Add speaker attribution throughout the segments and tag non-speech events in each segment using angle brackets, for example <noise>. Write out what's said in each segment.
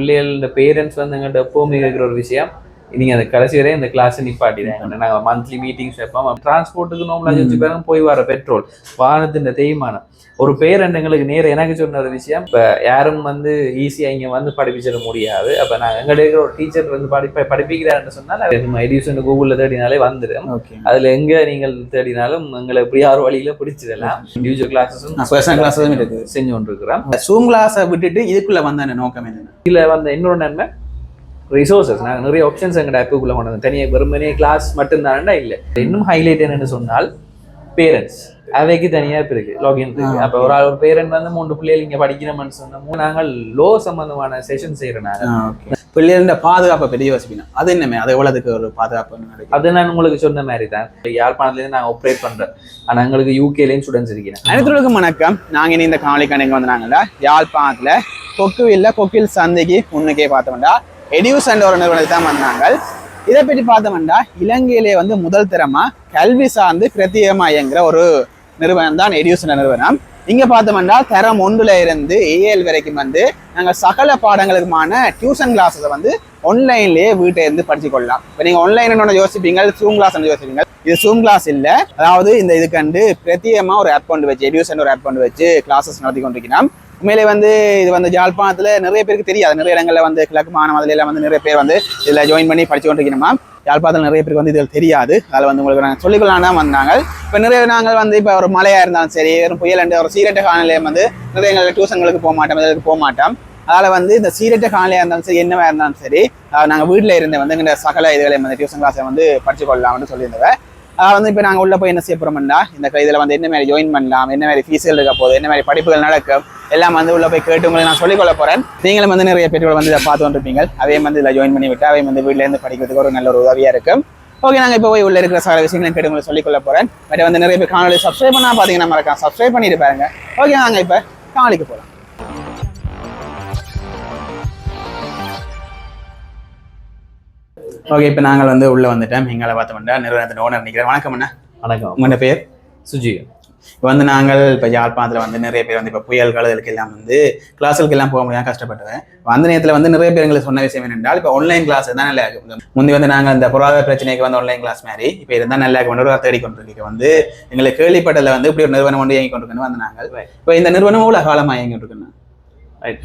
Speaker 1: பிள்ளைகள் இந்த பேரண்ட்ஸ் வந்து எங்கள்கிட்ட எப்பவுமே கேட்குற ஒரு விஷயம் நீங்க அந்த கடைசி வரை இந்த கிளாஸ் நிப்பாட்டிடுறாங்க நாங்க மந்த்லி மீட்டிங்ஸ் வைப்போம். டிரான்ஸ்போர்ட்டுக்கு நோம்பலா வச்சு பேரும் போய் வர பெட்ரோல் வாகனத்தின் தேய்மானம். ஒரு பேரண்ட் எங்களுக்கு நேர எனக்கு சொன்ன ஒரு விஷயம் இப்ப யாரும் வந்து ஈஸியா இங்க வந்து படிப்பிச்சிட முடியாது. அப்ப நாங்க எங்கள்ட்ட இருக்கிற ஒரு டீச்சர் வந்து படிப்ப படிப்பிக்கிறாருன்னு சொன்னால் எடியூஷன் கூகுள்ல தேடினாலே வந்துடும். அதுல எங்க நீங்கள் தேடினாலும் எங்களை எப்படி யார் வழியில பிடிச்சிடலாம். இண்டிவிஜுவல் கிளாஸஸும்
Speaker 2: ஸ்பெஷல் கிளாஸும் இருக்குது.
Speaker 1: செஞ்சு கொண்டிருக்கிறோம்.
Speaker 2: சூம் கிளாஸை விட்டுட்டு இதுக்குள்ள வந்த நோக்கம் என்னென்ன?
Speaker 1: இதுல வந்த இன்னொரு நன்மை ரிசோர்சஸ் நாங்கள் நிறைய ஆப்ஷன்ஸ் எங்கட ஆப்புக்குள்ள கொண்டு வந்து தனியாக வெறுமனே கிளாஸ் மட்டும்தானடா இல்லை. இன்னும் ஹைலைட் என்னன்னு சொன்னால் பேரண்ட்ஸ் அவைக்கு தனியா இப்போ இருக்கு. லாகின் இருக்கு. அப்போ ஒரு ஆள் ஒரு பேரண்ட் வந்து மூன்று பிள்ளைகள் இங்க படிக்கணும்னு சொன்னோம் நாங்கள் லோ சம்பந்தமான செஷன்
Speaker 2: ஓகே பிள்ளைகள பாதுகாப்பை பெரிய யோசிக்கணும் அது என்னமே அது எவ்வளவுக்கு ஒரு பாதுகாப்பு
Speaker 1: அது நான் உங்களுக்கு சொன்ன மாதிரி தான். யாழ்ப்பாணத்துலேருந்து நாங்கள் ஆப்ரேட் பண்றோம் ஆனா எங்களுக்கு யூகேலேயும் ஸ்டூடெண்ட்ஸ் இருக்கிறேன்
Speaker 2: அனைத்துக்கும் வணக்கம். நாங்க இனி இந்த காணொலி கணக்கு வந்தாங்கல்ல யாழ்ப்பாணத்துல கொக்குவில்ல கொக்கில் சந்தைக்கு முன்னுக்கே பார்த்தோம்டா. எடியூசன் ஒரு நிறுவனத்தை தான் வந்தாங்க இதை பற்றி பார்த்தோம்னா இலங்கையிலே வந்து முதல் தரமா கல்வி சார்ந்து பிரத்யேகமா இயங்குற ஒரு நிறுவனம் தான் எடியூசன் நிறுவனம். இங்க பார்த்தோம்னா தரம் ஒன்றுல இருந்து ஏஎல் வரைக்கும் வந்து நாங்கள் சகல பாடங்களுக்குமான டியூஷன் கிளாஸஸை வந்து ஆன்லைன்லயே வீட்டை இருந்து படிச்சு கொள்ளலாம். இப்போ நீங்க ஆன்லைன் யோசிப்பீங்க ஜூம் கிளாஸ் யோசிப்பீங்க. இது ஜூம் கிளாஸ் இல்ல. அதாவது இந்த இதுக்கண்டு பிரத்யேகமா ஒரு ஆப் கொண்டு வச்சு எடியூசன் ஒரு ஆப் கொண்டு வச்சு கிளாஸஸ் நடத்தி கொண்டிருக்கலாம். உண்மையிலே வந்து இது வந்து ஜாழ்ப்பாணத்துல நிறைய பேருக்கு தெரியாது. நிறைய இடங்களில் வந்து கிழக்கு மாநிலத்துல எல்லாம் வந்து நிறைய பேர் வந்து இதில் ஜாயின் பண்ணி படிச்சு கொண்டிருக்கணுமா? யாழ்ப்பாணத்தில் நிறைய பேருக்கு வந்து இதில் தெரியாது. அதில் வந்து உங்களுக்கு நாங்கள் சொல்லிக்கொள்ளலாம் தான் வந்தாங்க. இப்போ நிறைய நாங்கள் வந்து இப்போ ஒரு மழையாக இருந்தாலும் சரி ஒரு புயல் ஒரு சீரட்ட காலநிலையம் வந்து நிறைய எங்களுக்கு டியூஷன்களுக்கு போக மாட்டோம் இதற்கு போக மாட்டோம். அதில் வந்து இந்த சீரட்ட காலையாக இருந்தாலும் சரி என்னவா இருந்தாலும் சரி நாங்கள் வீட்டில் இருந்து வந்து எங்கள் சகல இதுகளையும் வந்து டியூஷன் கிளாஸை வந்து படிச்சு கொள்ளலாம்னு சொல்லியிருந்தேன் அதை வந்து இப்போ நாங்கள் உள்ளே போய் என்ன செய்ய போகிறோம்னா இந்த இதில் வந்து என்ன மாதிரி ஜாயின் பண்ணலாம் என்ன மாதிரி ஃபீஸ்கள் இருக்க போகுது என்ன மாதிரி படிப்புகள் நடக்கும் எல்லாம் வந்து உள்ளே போய் கேட்டு உங்களை நான் சொல்லிக்கொள்ள போகிறேன் நீங்களும் வந்து நிறைய பெற்றோர் வந்து இதை பார்த்து வந்துருப்பீங்க அதையும் வந்து இதில் ஜாயின் பண்ணி விட்டு அவையும் வந்து வீட்டிலேருந்து படிக்கிறதுக்கு ஒரு நல்ல ஒரு உதவியாக இருக்கும். ஓகே நாங்கள் இப்போ போய் உள்ள இருக்கிற சில விஷயங்களும் கேட்டு உங்களுக்கு சொல்லிக்கொள்ள போகிறேன் பட் வந்து நிறைய பேர் காணொலி சப்ஸ்கிரைப் பண்ணால் பார்த்தீங்கன்னா மறக்காம சப்ஸ்கிரைப் பண்ணிட்டு பாருங்க. ஓகே நாங்கள் இப்போ காணொலிக்கு போகலாம். ஓகே இப்போ நாங்கள் வந்து உள்ள வந்துட்டோம். எங்களை பார்த்தோம்னா நிறுவனத்தின் ஓனர் நிற்கிறேன் வணக்கம் அண்ணா.
Speaker 1: வணக்கம்.
Speaker 2: உங்களோட பேர்?
Speaker 1: சுஜி.
Speaker 2: இப்போ வந்து நாங்கள் இப்போ யாழ்ப்பாணத்தில் வந்து நிறைய பேர் வந்து இப்போ புயல்கள் இதுக்கு எல்லாம் வந்து கிளாஸுக்கு எல்லாம் போக முடியாம கஷ்டப்பட்டுவேன் அந்த நேரத்தில் வந்து நிறைய பேர் எங்களுக்கு சொன்ன விஷயம் என்னென்றால் இப்போ ஆன்லைன் கிளாஸ் தான் நல்லா இருக்கும். முந்தி வந்து நாங்கள் இந்த பொருளாதார பிரச்சனைக்கு வந்து ஆன்லைன் கிளாஸ் மாதிரி இப்போ இருந்தால் நல்லா இருக்கும். ஒரு தேடி கொண்டிருக்க வந்து எங்களுக்கு கேள்விப்பட்டதில் வந்து இப்படி ஒரு நிறுவனம் வந்து இயங்கி கொண்டிருக்கணும் வந்து நாங்கள். இப்போ இந்த நிறுவனம் எவ்வளோ காலமாக இயங்கி கொண்டிருக்கணும்
Speaker 1: ரைட்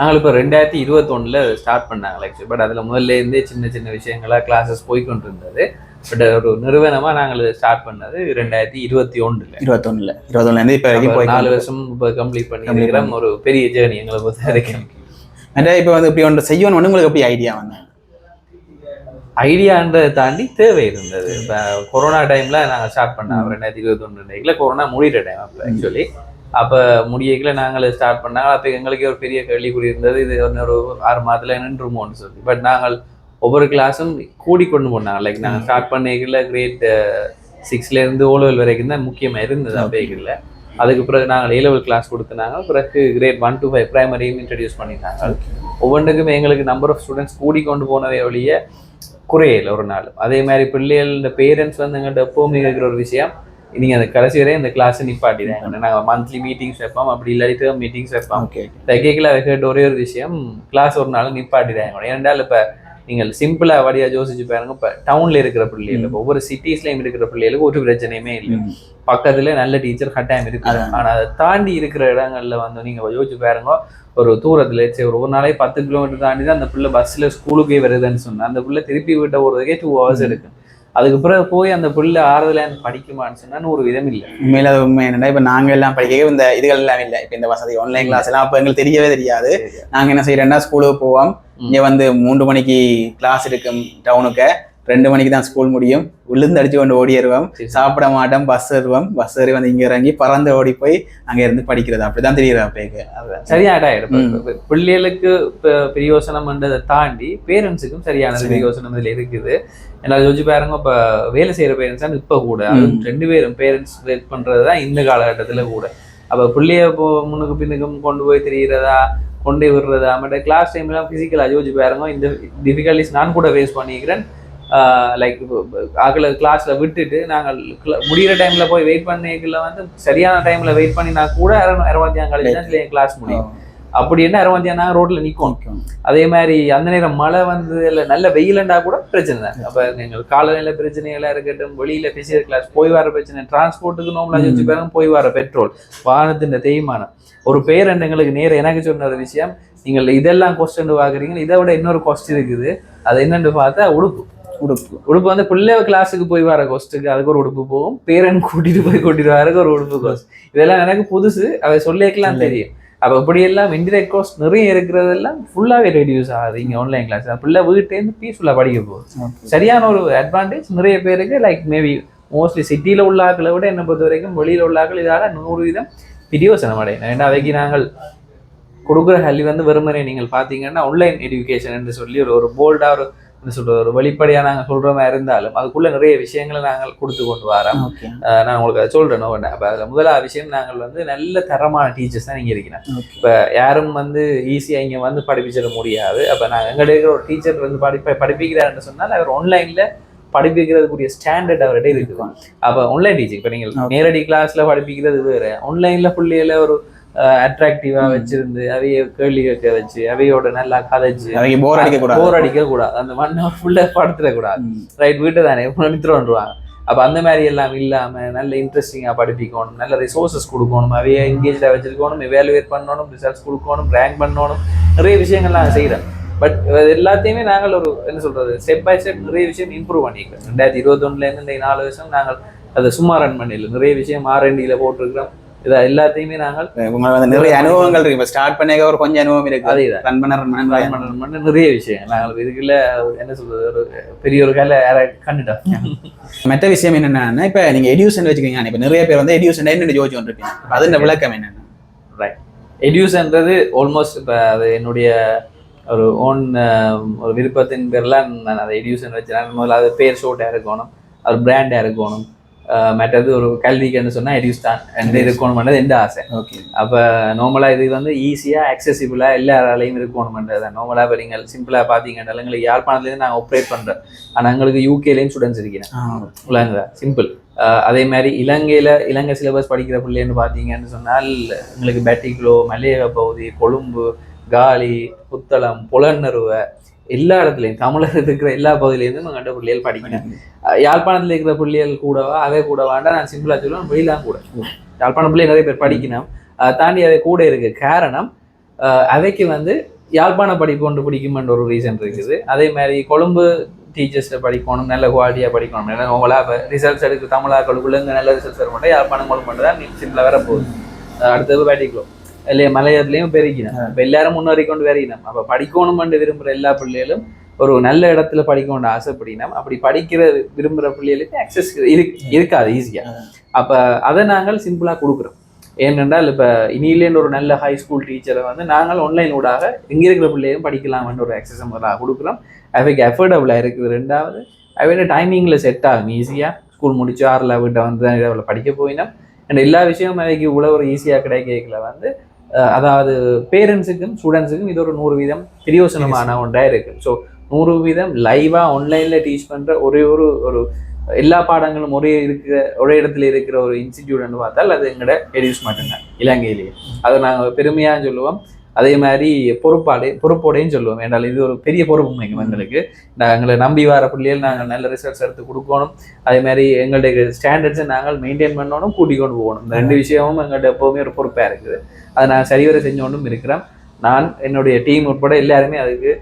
Speaker 1: நாங்கள் இப்போ ரெண்டாயிரத்தி இருபத்தொன்னில் ஸ்டார்ட் பண்ணாங்க ஆக்சுவலி பட் அதில் முதல்ல இருந்தே சின்ன சின்ன விஷயங்களாக கிளாஸஸ் போய் கொண்டு இருந்தது பட் ஒரு நிறுவனமாக நாங்கள் ஸ்டார்ட் பண்ணது ரெண்டாயிரத்தி இருபத்தி ஒன்றில்
Speaker 2: இருபத்தொன்னில். இருபத்தொன்னுலேருந்து இப்போ
Speaker 1: நாலு வருஷம் இப்போ கம்ப்ளீட் பண்ணியிருக்கிறோம். ஒரு பெரிய ஜேர்னி எங்களை பொறுத்த வரைக்கும்.
Speaker 2: நிறைய இப்போ வந்து இப்படி ஒன்று செய்யணும் உங்களுக்கு எப்படி ஐடியா வந்தேன்
Speaker 1: ஐடியான்றதை தாண்டி தேவை இருந்தது. இப்போ கொரோனா டைமில் நாங்கள் ஸ்டார்ட் பண்ணோம். ரெண்டாயிரத்தி இருபத்தொன்று ரெண்டாயிரத்தில் கொரோனா முடிகிற டைம் அப்போ ஆக்சுவலி அப்போ முடியக்கில் நாங்கள் ஸ்டார்ட் பண்ணாங்க. அப்போ எங்களுக்கே ஒரு பெரிய கேள்விக்குறி இருந்தது. இது இன்னொரு ஆறு மாதத்தில் நின்றுமோன்னு சொல்லி. பட் நாங்கள் ஒவ்வொரு கிளாஸும் கூடி கொண்டு போனாங்க. லைக் நாங்கள் ஸ்டார்ட் பண்ணிக்கல கிரேட் சிக்ஸ்லேருந்து ஓலோவல் வரைக்கும் தான் முக்கியமாக இருந்தது அப்பேக்கில் அதுக்கு பிறகு நாங்கள் ஏ லெவல் கிளாஸ் கொடுத்துனாங்க. பிறகு கிரேட் ஒன் டு ஃபைவ் ப்ரைமரியும் இன்ட்ரடியூஸ் பண்ணியிருந்தாங்க ஒவ்வொன்றுக்கும் எங்களுக்கு நம்பர் ஆஃப் ஸ்டூடெண்ட்ஸ் கூடி கொண்டு போனவே ஒழிய குறையல ஒரு நாள். அதே மாதிரி பிள்ளைகள் இந்த பேரண்ட்ஸ் வந்து எங்கள்கிட்ட எப்பவுமே கேட்குற ஒரு விஷயம் நீங்கள் அந்த கடைசி வரை இந்த கிளாஸை நிப்பாட்டிடுறாங்க நாங்கள் மந்த்லி மீட்டிங்ஸ் வைப்போம். அப்படி இல்லாட்டி மீட்டிங்ஸ் வைப்போம். அதை கேட்ட ஒரே ஒரு விஷயம் கிளாஸ் ஒரு நாள் நிப்பாட்டிடுறாங்க ஏனென்றால் இப்போ நீங்கள் சிம்பிளாக வழியா யோசிச்சு பாருங்க. இப்போ டவுனில் இருக்கிற பிள்ளைகள் இப்போ ஒவ்வொரு சிட்டிஸ்லையும் இருக்கிற பிள்ளைகளுக்கு ஒரு பிரச்சனையுமே இல்லை. பக்கத்துல நல்ல டீச்சர் கட்டாயம் இருக்கு ஆனா அதை தாண்டி இருக்கிற இடங்கள்ல வந்து நீங்க யோசிச்சு பாருங்க. ஒரு தூரத்துல சரி ஒரு ஒரு நாளைக்கு பத்து கிலோமீட்டர் தாண்டி தான் அந்த பிள்ளை பஸ்ல ஸ்கூலுக்கே வருதுன்னு சொன்னா அந்த பிள்ளை திருப்பி விட்ட போறதுக்கே டூ ஹவர்ஸ் இருக்கு அதுக்கு பிறகு போய் அந்த பிள்ளை ஆறுதல படிக்குமான்னு சொன்னா ஒரு விதம் இல்லை.
Speaker 2: உண்மையில அது உண்மை. என்னன்னா இப்ப நாங்க எல்லாம் படிக்க இந்த இதுகள் எல்லாம் இல்லை. இப்ப இந்த வசதி ஆன்லைன் கிளாஸ் எல்லாம் அப்ப எங்களுக்கு தெரியவே தெரியாது. நாங்க என்ன செய்யறோம்னா ஸ்கூலுக்கு போவோம். இங்க வந்து மூன்று மணிக்கு கிளாஸ் இருக்கும் டவுனுக்கு ரெண்டு மணிக்கு தான் ஸ்கூல் முடியும். விழுந்து அடிச்சு கொண்டு ஓடிடுவோம். சாப்பிட மாட்டோம் பஸ் ஏறுவோம். பஸ் ஏறி வந்து இங்க இறங்கி பறந்து ஓடி போய் அங்க இருந்து படிக்கிறது. அப்படிதான் தெரியுது அப்பேக்கு.
Speaker 1: இப்ப பிள்ளைகளுக்கு பிரயோசனம்ன்றதை தாண்டி பேரண்ட்ஸுக்கும் சரியான
Speaker 2: சரி.
Speaker 1: பிரயோசனம் இதுல இருக்குது. ஏன்னா யோசிச்சு பாருங்க இப்ப வேலை செய்யற பேரண்ட்ஸ் தான் இப்ப கூட. ரெண்டு பேரும் பேரண்ட்ஸ் வெயிட் பண்றதுதான் இந்த காலகட்டத்துல கூட. அப்ப பிள்ளைய முன்னுக்கு பின்னுக்கும் கொண்டு போய் தெரிகிறதா கொண்டு விடுறதா மற்ற கிளாஸ் டைம்லாம் பிசிக்கலாக யோசிச்சு பாருங்க இந்த டிஃபிகல்டிஸ் நான் கூட ஃபேஸ் பண்ணிக்கிறேன். லைக் ஆகல கிளாஸ்ல விட்டுட்டு நாங்கள் முடியிற டைம்ல போய் வெயிட் பண்ணிக்கல வந்து சரியான டைம்ல வெயிட் பண்ணினா கூட அறுபத்தி கழிச்சு தான் சில கிளாஸ் முடியும். அப்படி என்ன அரை மத்தியானம் நாங்கள் ரோட்ல நிற்கும் அதே மாதிரி அந்த நேரம் மழை வந்து இல்லை நல்ல வெயிலண்டா கூட பிரச்சனை தான். அப்போ எங்கள் காலநிலை பிரச்சனைகளா இருக்கட்டும் வெளியில பிசிக்கல் கிளாஸ் போய் வர பிரச்சனை டிரான்ஸ்போர்ட்டுக்கு நோம்பலா வச்சு பேரும் போய் வர பெட்ரோல் வாகனத்தின் தேய்மானம். ஒரு பேரண்ட் எங்களுக்கு நேரம் எனக்கு சொன்ன ஒரு விஷயம் நீங்கள் இதெல்லாம் கொஸ்டின் பார்க்குறீங்க இதை விட இன்னொரு கொஸ்டின் இருக்குது. அது என்னன்னு பார்த்தா உடுப்பு.
Speaker 2: உடுப்பு.
Speaker 1: உடுப்பு வந்து பிள்ளை கிளாஸுக்கு போய் வர கொஸ்ட்டுக்கு அதுக்கு ஒரு உடுப்பு போகும். பேரன் கூட்டிட்டு போய் கூட்டிட்டு வரக்கு ஒரு உடுப்பு கோஸ்ட் இதெல்லாம் எனக்கு புதுசு. அதை சொல்லிக்கலாம் தெரியும். அப்ப இப்படி எல்லாம் இன்டிரெக்ட் கோஸ்ட் நிறைய இருக்கிறதெல்லாம் ஃபுல்லாவே ரெடியூஸ் ஆகுது. இங்க ஆன்லைன் கிளாஸ் பிள்ளை வீட்டேருந்து பீஸ்ஃபுல்லா படிக்க போகுது. சரியான ஒரு அட்வான்டேஜ் நிறைய பேருக்கு லைக் மேபி மோஸ்ட்லி சிட்டியில உள்ள ஆட்களை விட என்னை பொறுத்த வரைக்கும் வெளியில உள்ள ஆட்கள் இதால நூறு வீதம் பிரியோசனம் அடையணும். ஏன்னா அவைக்கு நாங்கள் கொடுக்குற கல்வி வந்து வெறுமனே நீங்கள் பார்த்தீங்கன்னா ஆன்லைன் எஜுகேஷன் என்று சொல்லி ஒரு ஒரு போல்டாக ஒரு என்ன சொல்றது ஒரு வெளிப்படையாக நாங்கள் சொல்கிற மாதிரி இருந்தாலும் அதுக்குள்ள நிறைய விஷயங்களை நாங்கள் கொடுத்து கொண்டு வரோம். நான் உங்களுக்கு அதை சொல்கிறேன் அப்போ அதில் முதலாவது விஷயம் நாங்கள் வந்து நல்ல தரமான டீச்சர்ஸ் தான் இங்கே இருக்கிறோம்.
Speaker 2: ஓகே.
Speaker 1: இப்போ யாரும் வந்து ஈஸியாக இங்கே வந்து படிப்பிச்சிட முடியாது. அப்போ நாங்கள் எங்கள்கிட்ட இருக்கிற ஒரு டீச்சர் வந்து படிப்ப படிப்பிக்கிறாருன்னு சொன்னால் அவர் ஆன்லைனில் படிப்பிக்கிறதுக்குரிய ஸ்டாண்டர்ட் அவர்கிட்ட இருக்குது. அப்போ ஆன்லைன் டீச்சிங் இப்போ நீங்கள். நேரடி கிளாஸில் படிப்பிக்கிறது வேறு. ஆன்லைனில் பிள்ளைகளை ஒரு அட்ராக்டிவாக
Speaker 2: ம்.
Speaker 1: வச்சிருந்து அவைய கேள்வி கேட்க வச்சு அவையோட நல்லா கதைச்சு
Speaker 2: அவங்க போர் அடிக்க கூடாது
Speaker 1: போர் அடிக்க கூடாது அந்த மண்ணை ஃபுல்லாக படுத்துடக்கூடாது. ரைட் வீட்டு தானே நிறுத்துருவாங்க அப்போ அந்த மாதிரி எல்லாம் இல்லாமல் நல்ல இன்ட்ரெஸ்டிங்காக படிப்பிக்கணும் நல்ல ரிசோர்சஸ் கொடுக்கணும் அவைய என்கேஜாக வச்சிருக்கணும் எவாலுவேட் பண்ணணும் ரிசல்ட்ஸ் கொடுக்கணும் ரேங்க் பண்ணணும். நிறைய விஷயங்கள் நாங்கள் செய்கிறோம் பட் எல்லாத்தையுமே நாங்கள் ஒரு என்ன சொல்றது ஸ்டெப் பை ஸ்டெப் நிறைய விஷயம் இம்ப்ரூவ் பண்ணிக்கிறோம். ரெண்டாயிரத்தி இருபத்தொன்னுலேருந்து இந்த நாலு வருஷம் நாங்கள் அதை சும்மா ரன் பண்ணல நிறைய விஷயம் ஆர்என்டியில் போட்டிருக்கிறோம். இதை எல்லாத்தையுமே நாங்கள்
Speaker 2: உங்களுக்கு வந்து நிறைய அனுபவங்கள் இருக்கு. இப்ப ஸ்டார்ட் பண்ணி ஒரு கொஞ்சம் அனுபவம் இருக்கு.
Speaker 1: அதே தான்
Speaker 2: ரன் பண்ண ரன்
Speaker 1: ரன்
Speaker 2: பண்ண
Speaker 1: பண்ண run பண்ண நிறைய விஷயம் நாங்கள் இதுக்குள்ள என்ன சொல்றது ஒரு பெரிய ஒரு கலை கண்டுட்டோம். <laughs>
Speaker 2: மற்ற விஷயம் என்னன்னா இப்ப நீங்க எடியூசன் வச்சுக்கீங்க. இப்ப நிறைய பேர் வந்து எடியூசன் என்ன கொண்டிருப்பீங்க அப்ப அது இந்த விளக்கம் என்னன்னா?
Speaker 1: ரைட் எடியூஸ்ன்றது ஆல்மோஸ்ட் இப்போ அது என்னுடைய ஒரு ஓன் ஒரு விருப்பத்தின் பேரில் நான் அதை எடியூசன் வச்சுறேன் முதல்ல அது பேர் ஷோட்டாக இருக்கணும். அது பிராண்டாக இருக்கணும். மற்றது ஒரு கல்விக்குன்னு சொன்னால் எடியூஸ் தான் எந்த இருக்கணும்ன்றது எந்த ஆசை?
Speaker 2: ஓகே
Speaker 1: அப்போ நார்மலாக இது வந்து ஈஸியாக அக்சசிபிளாக எல்லாராலையும் இருக்கணும்ன்றது தான். நார்மலாக இப்போ நீங்கள் சிம்பிளாக பார்த்தீங்கன்னா எங்களுக்கு யாழ்ப்பாணத்துலேருந்து நாங்கள் ஆப்ரேட் பண்ணுறோம் ஆனால் எங்களுக்கு யூகேலேயும் ஸ்டூடெண்ட்ஸ் இருக்கிறேன் உள்ளாங்க சிம்பிள் அதே மாதிரி இலங்கையில் இலங்கை சிலபஸ் படிக்கிற பிள்ளைன்னு பார்த்தீங்கன்னு சொன்னால் உங்களுக்கு பெட்டிக்லோ மலையக பகுதி கொழும்பு காலி புத்தளம் புலனருவை எல்லா இடத்துலையும் தமிழர் இருக்கிற எல்லா பகுதியிலேருந்தும் நாங்கள் கண்ட பிள்ளைகள் படிக்கணும். அஹ் யாழ்ப்பாணத்தில் இருக்கிற பிள்ளைகள் கூடவா அவை கூட வேண்டாம். நான் சிம்பிளாக சொல்லுவேன் வெளியெல்லாம் கூட. யாழ்ப்பாணம் பிள்ளை நிறைய பேர் படிக்கணும். அதை தாண்டி அவை கூட இருக்கு. காரணம் அவைக்கு வந்து யாழ்ப்பாண படிப்பு ஒன்று பிடிக்குமென்ற ஒரு ரீசன் இருக்குது. அதே மாதிரி கொழும்பு டீச்சர்ஸில் படிக்கணும் நல்ல குவாலிட்டியாக படிக்கணும். ஏன்னா உங்களா இப்போ ரிசல்ட்ஸ் எடுக்க தமிழாக்களுக்குள்ள இங்கே நல்ல ரிசல்ட்ஸ் வர மாட்டேன் யாழ்ப்பாணம் கொழும்பு தான் சிம்பிளாக வரப்போகுது. அஹ் அடுத்தது பேட்டிக்குளோ இல்லையா மலையத்துலேயும் பெருகினோம் இப்போ எல்லாரும் முன்னேறி கொண்டு வரையினோம் அப்போ படிக்கணும்னு விரும்புகிற எல்லா பிள்ளைகளும் ஒரு நல்ல இடத்துல படிக்கணும்னு ஆசைப்படினோம் அப்படி படிக்கிற விரும்புகிற பிள்ளைகளுக்கு அக்சஸ் இருக்காது ஈஸியாக அப்போ அதை நாங்கள் சிம்பிளாக கொடுக்குறோம் ஏனென்றால் இப்போ இனியிலேருந்து ஒரு நல்ல ஹை ஸ்கூல் டீச்சரை வந்து நாங்கள் ஆன்லைன் ஊடாக இங்கே இருக்கிற பிள்ளையும் படிக்கலாம்னு ஒரு அக்சஸ் முதலாக கொடுக்குறோம் அவைக்கு அஃபோர்டபுளாக இருக்குது ரெண்டாவது அவையோட டைமிங்கில் செட் ஆகும் ஈஸியாக ஸ்கூல் முடிச்சு ஆறில் வீட்டை வந்து தான் இரவில் படிக்க போயினோம் அண்ட் எல்லா விஷயமும் அவைக்கு இவ்வளோ ஒரு ஈஸியாக கிடைக்கல வந்து அதாவது பேரண்ட்ஸுக்கும் ஸ்டூடெண்ட்ஸுக்கும் இது ஒரு நூறு வீதம் பிரயோசனமான ஒன்றாக இருக்குது ஸோ நூறு வீதம் லைவாக ஆன்லைனில் டீச் பண்ணுற ஒரே ஒரு ஒரு எல்லா பாடங்களும் ஒரே இருக்கிற ஒரே இடத்துல இருக்கிற ஒரு இன்ஸ்டிடியூட்னு பார்த்தால் அது எங்களோட எடியூஸ் மட்டும்தான் இலங்கையிலேயே. அதை நாங்கள் பெருமையாக சொல்லுவோம். அதே மாதிரி பொறுப்பாடு பொறுப்போடையும் சொல்லுவோம். ஏன்னால் இது ஒரு பெரிய பொறுப்பு எங்கள் எங்களுக்கு நாங்களை நம்பி வர பிள்ளைகள் நாங்கள் நல்ல ரிசல்ட்ஸ் எடுத்து கொடுக்கணும். அதே மாதிரி எங்களுடைய ஸ்டாண்டர்ட்ஸை நாங்கள் மெயின்டைன் பண்ணணும் கூட்டிக் கொண்டு போகணும். இந்த ரெண்டு விஷயமும் எங்கள்கிட்ட எப்போவுமே ஒரு பொறுப்பாக இருக்குது. அதை நான் சரிவர செஞ்சோன்னும் இருக்கிறேன். நான் என்னுடைய டீம் உட்பட எல்லாருமே அதுக்கு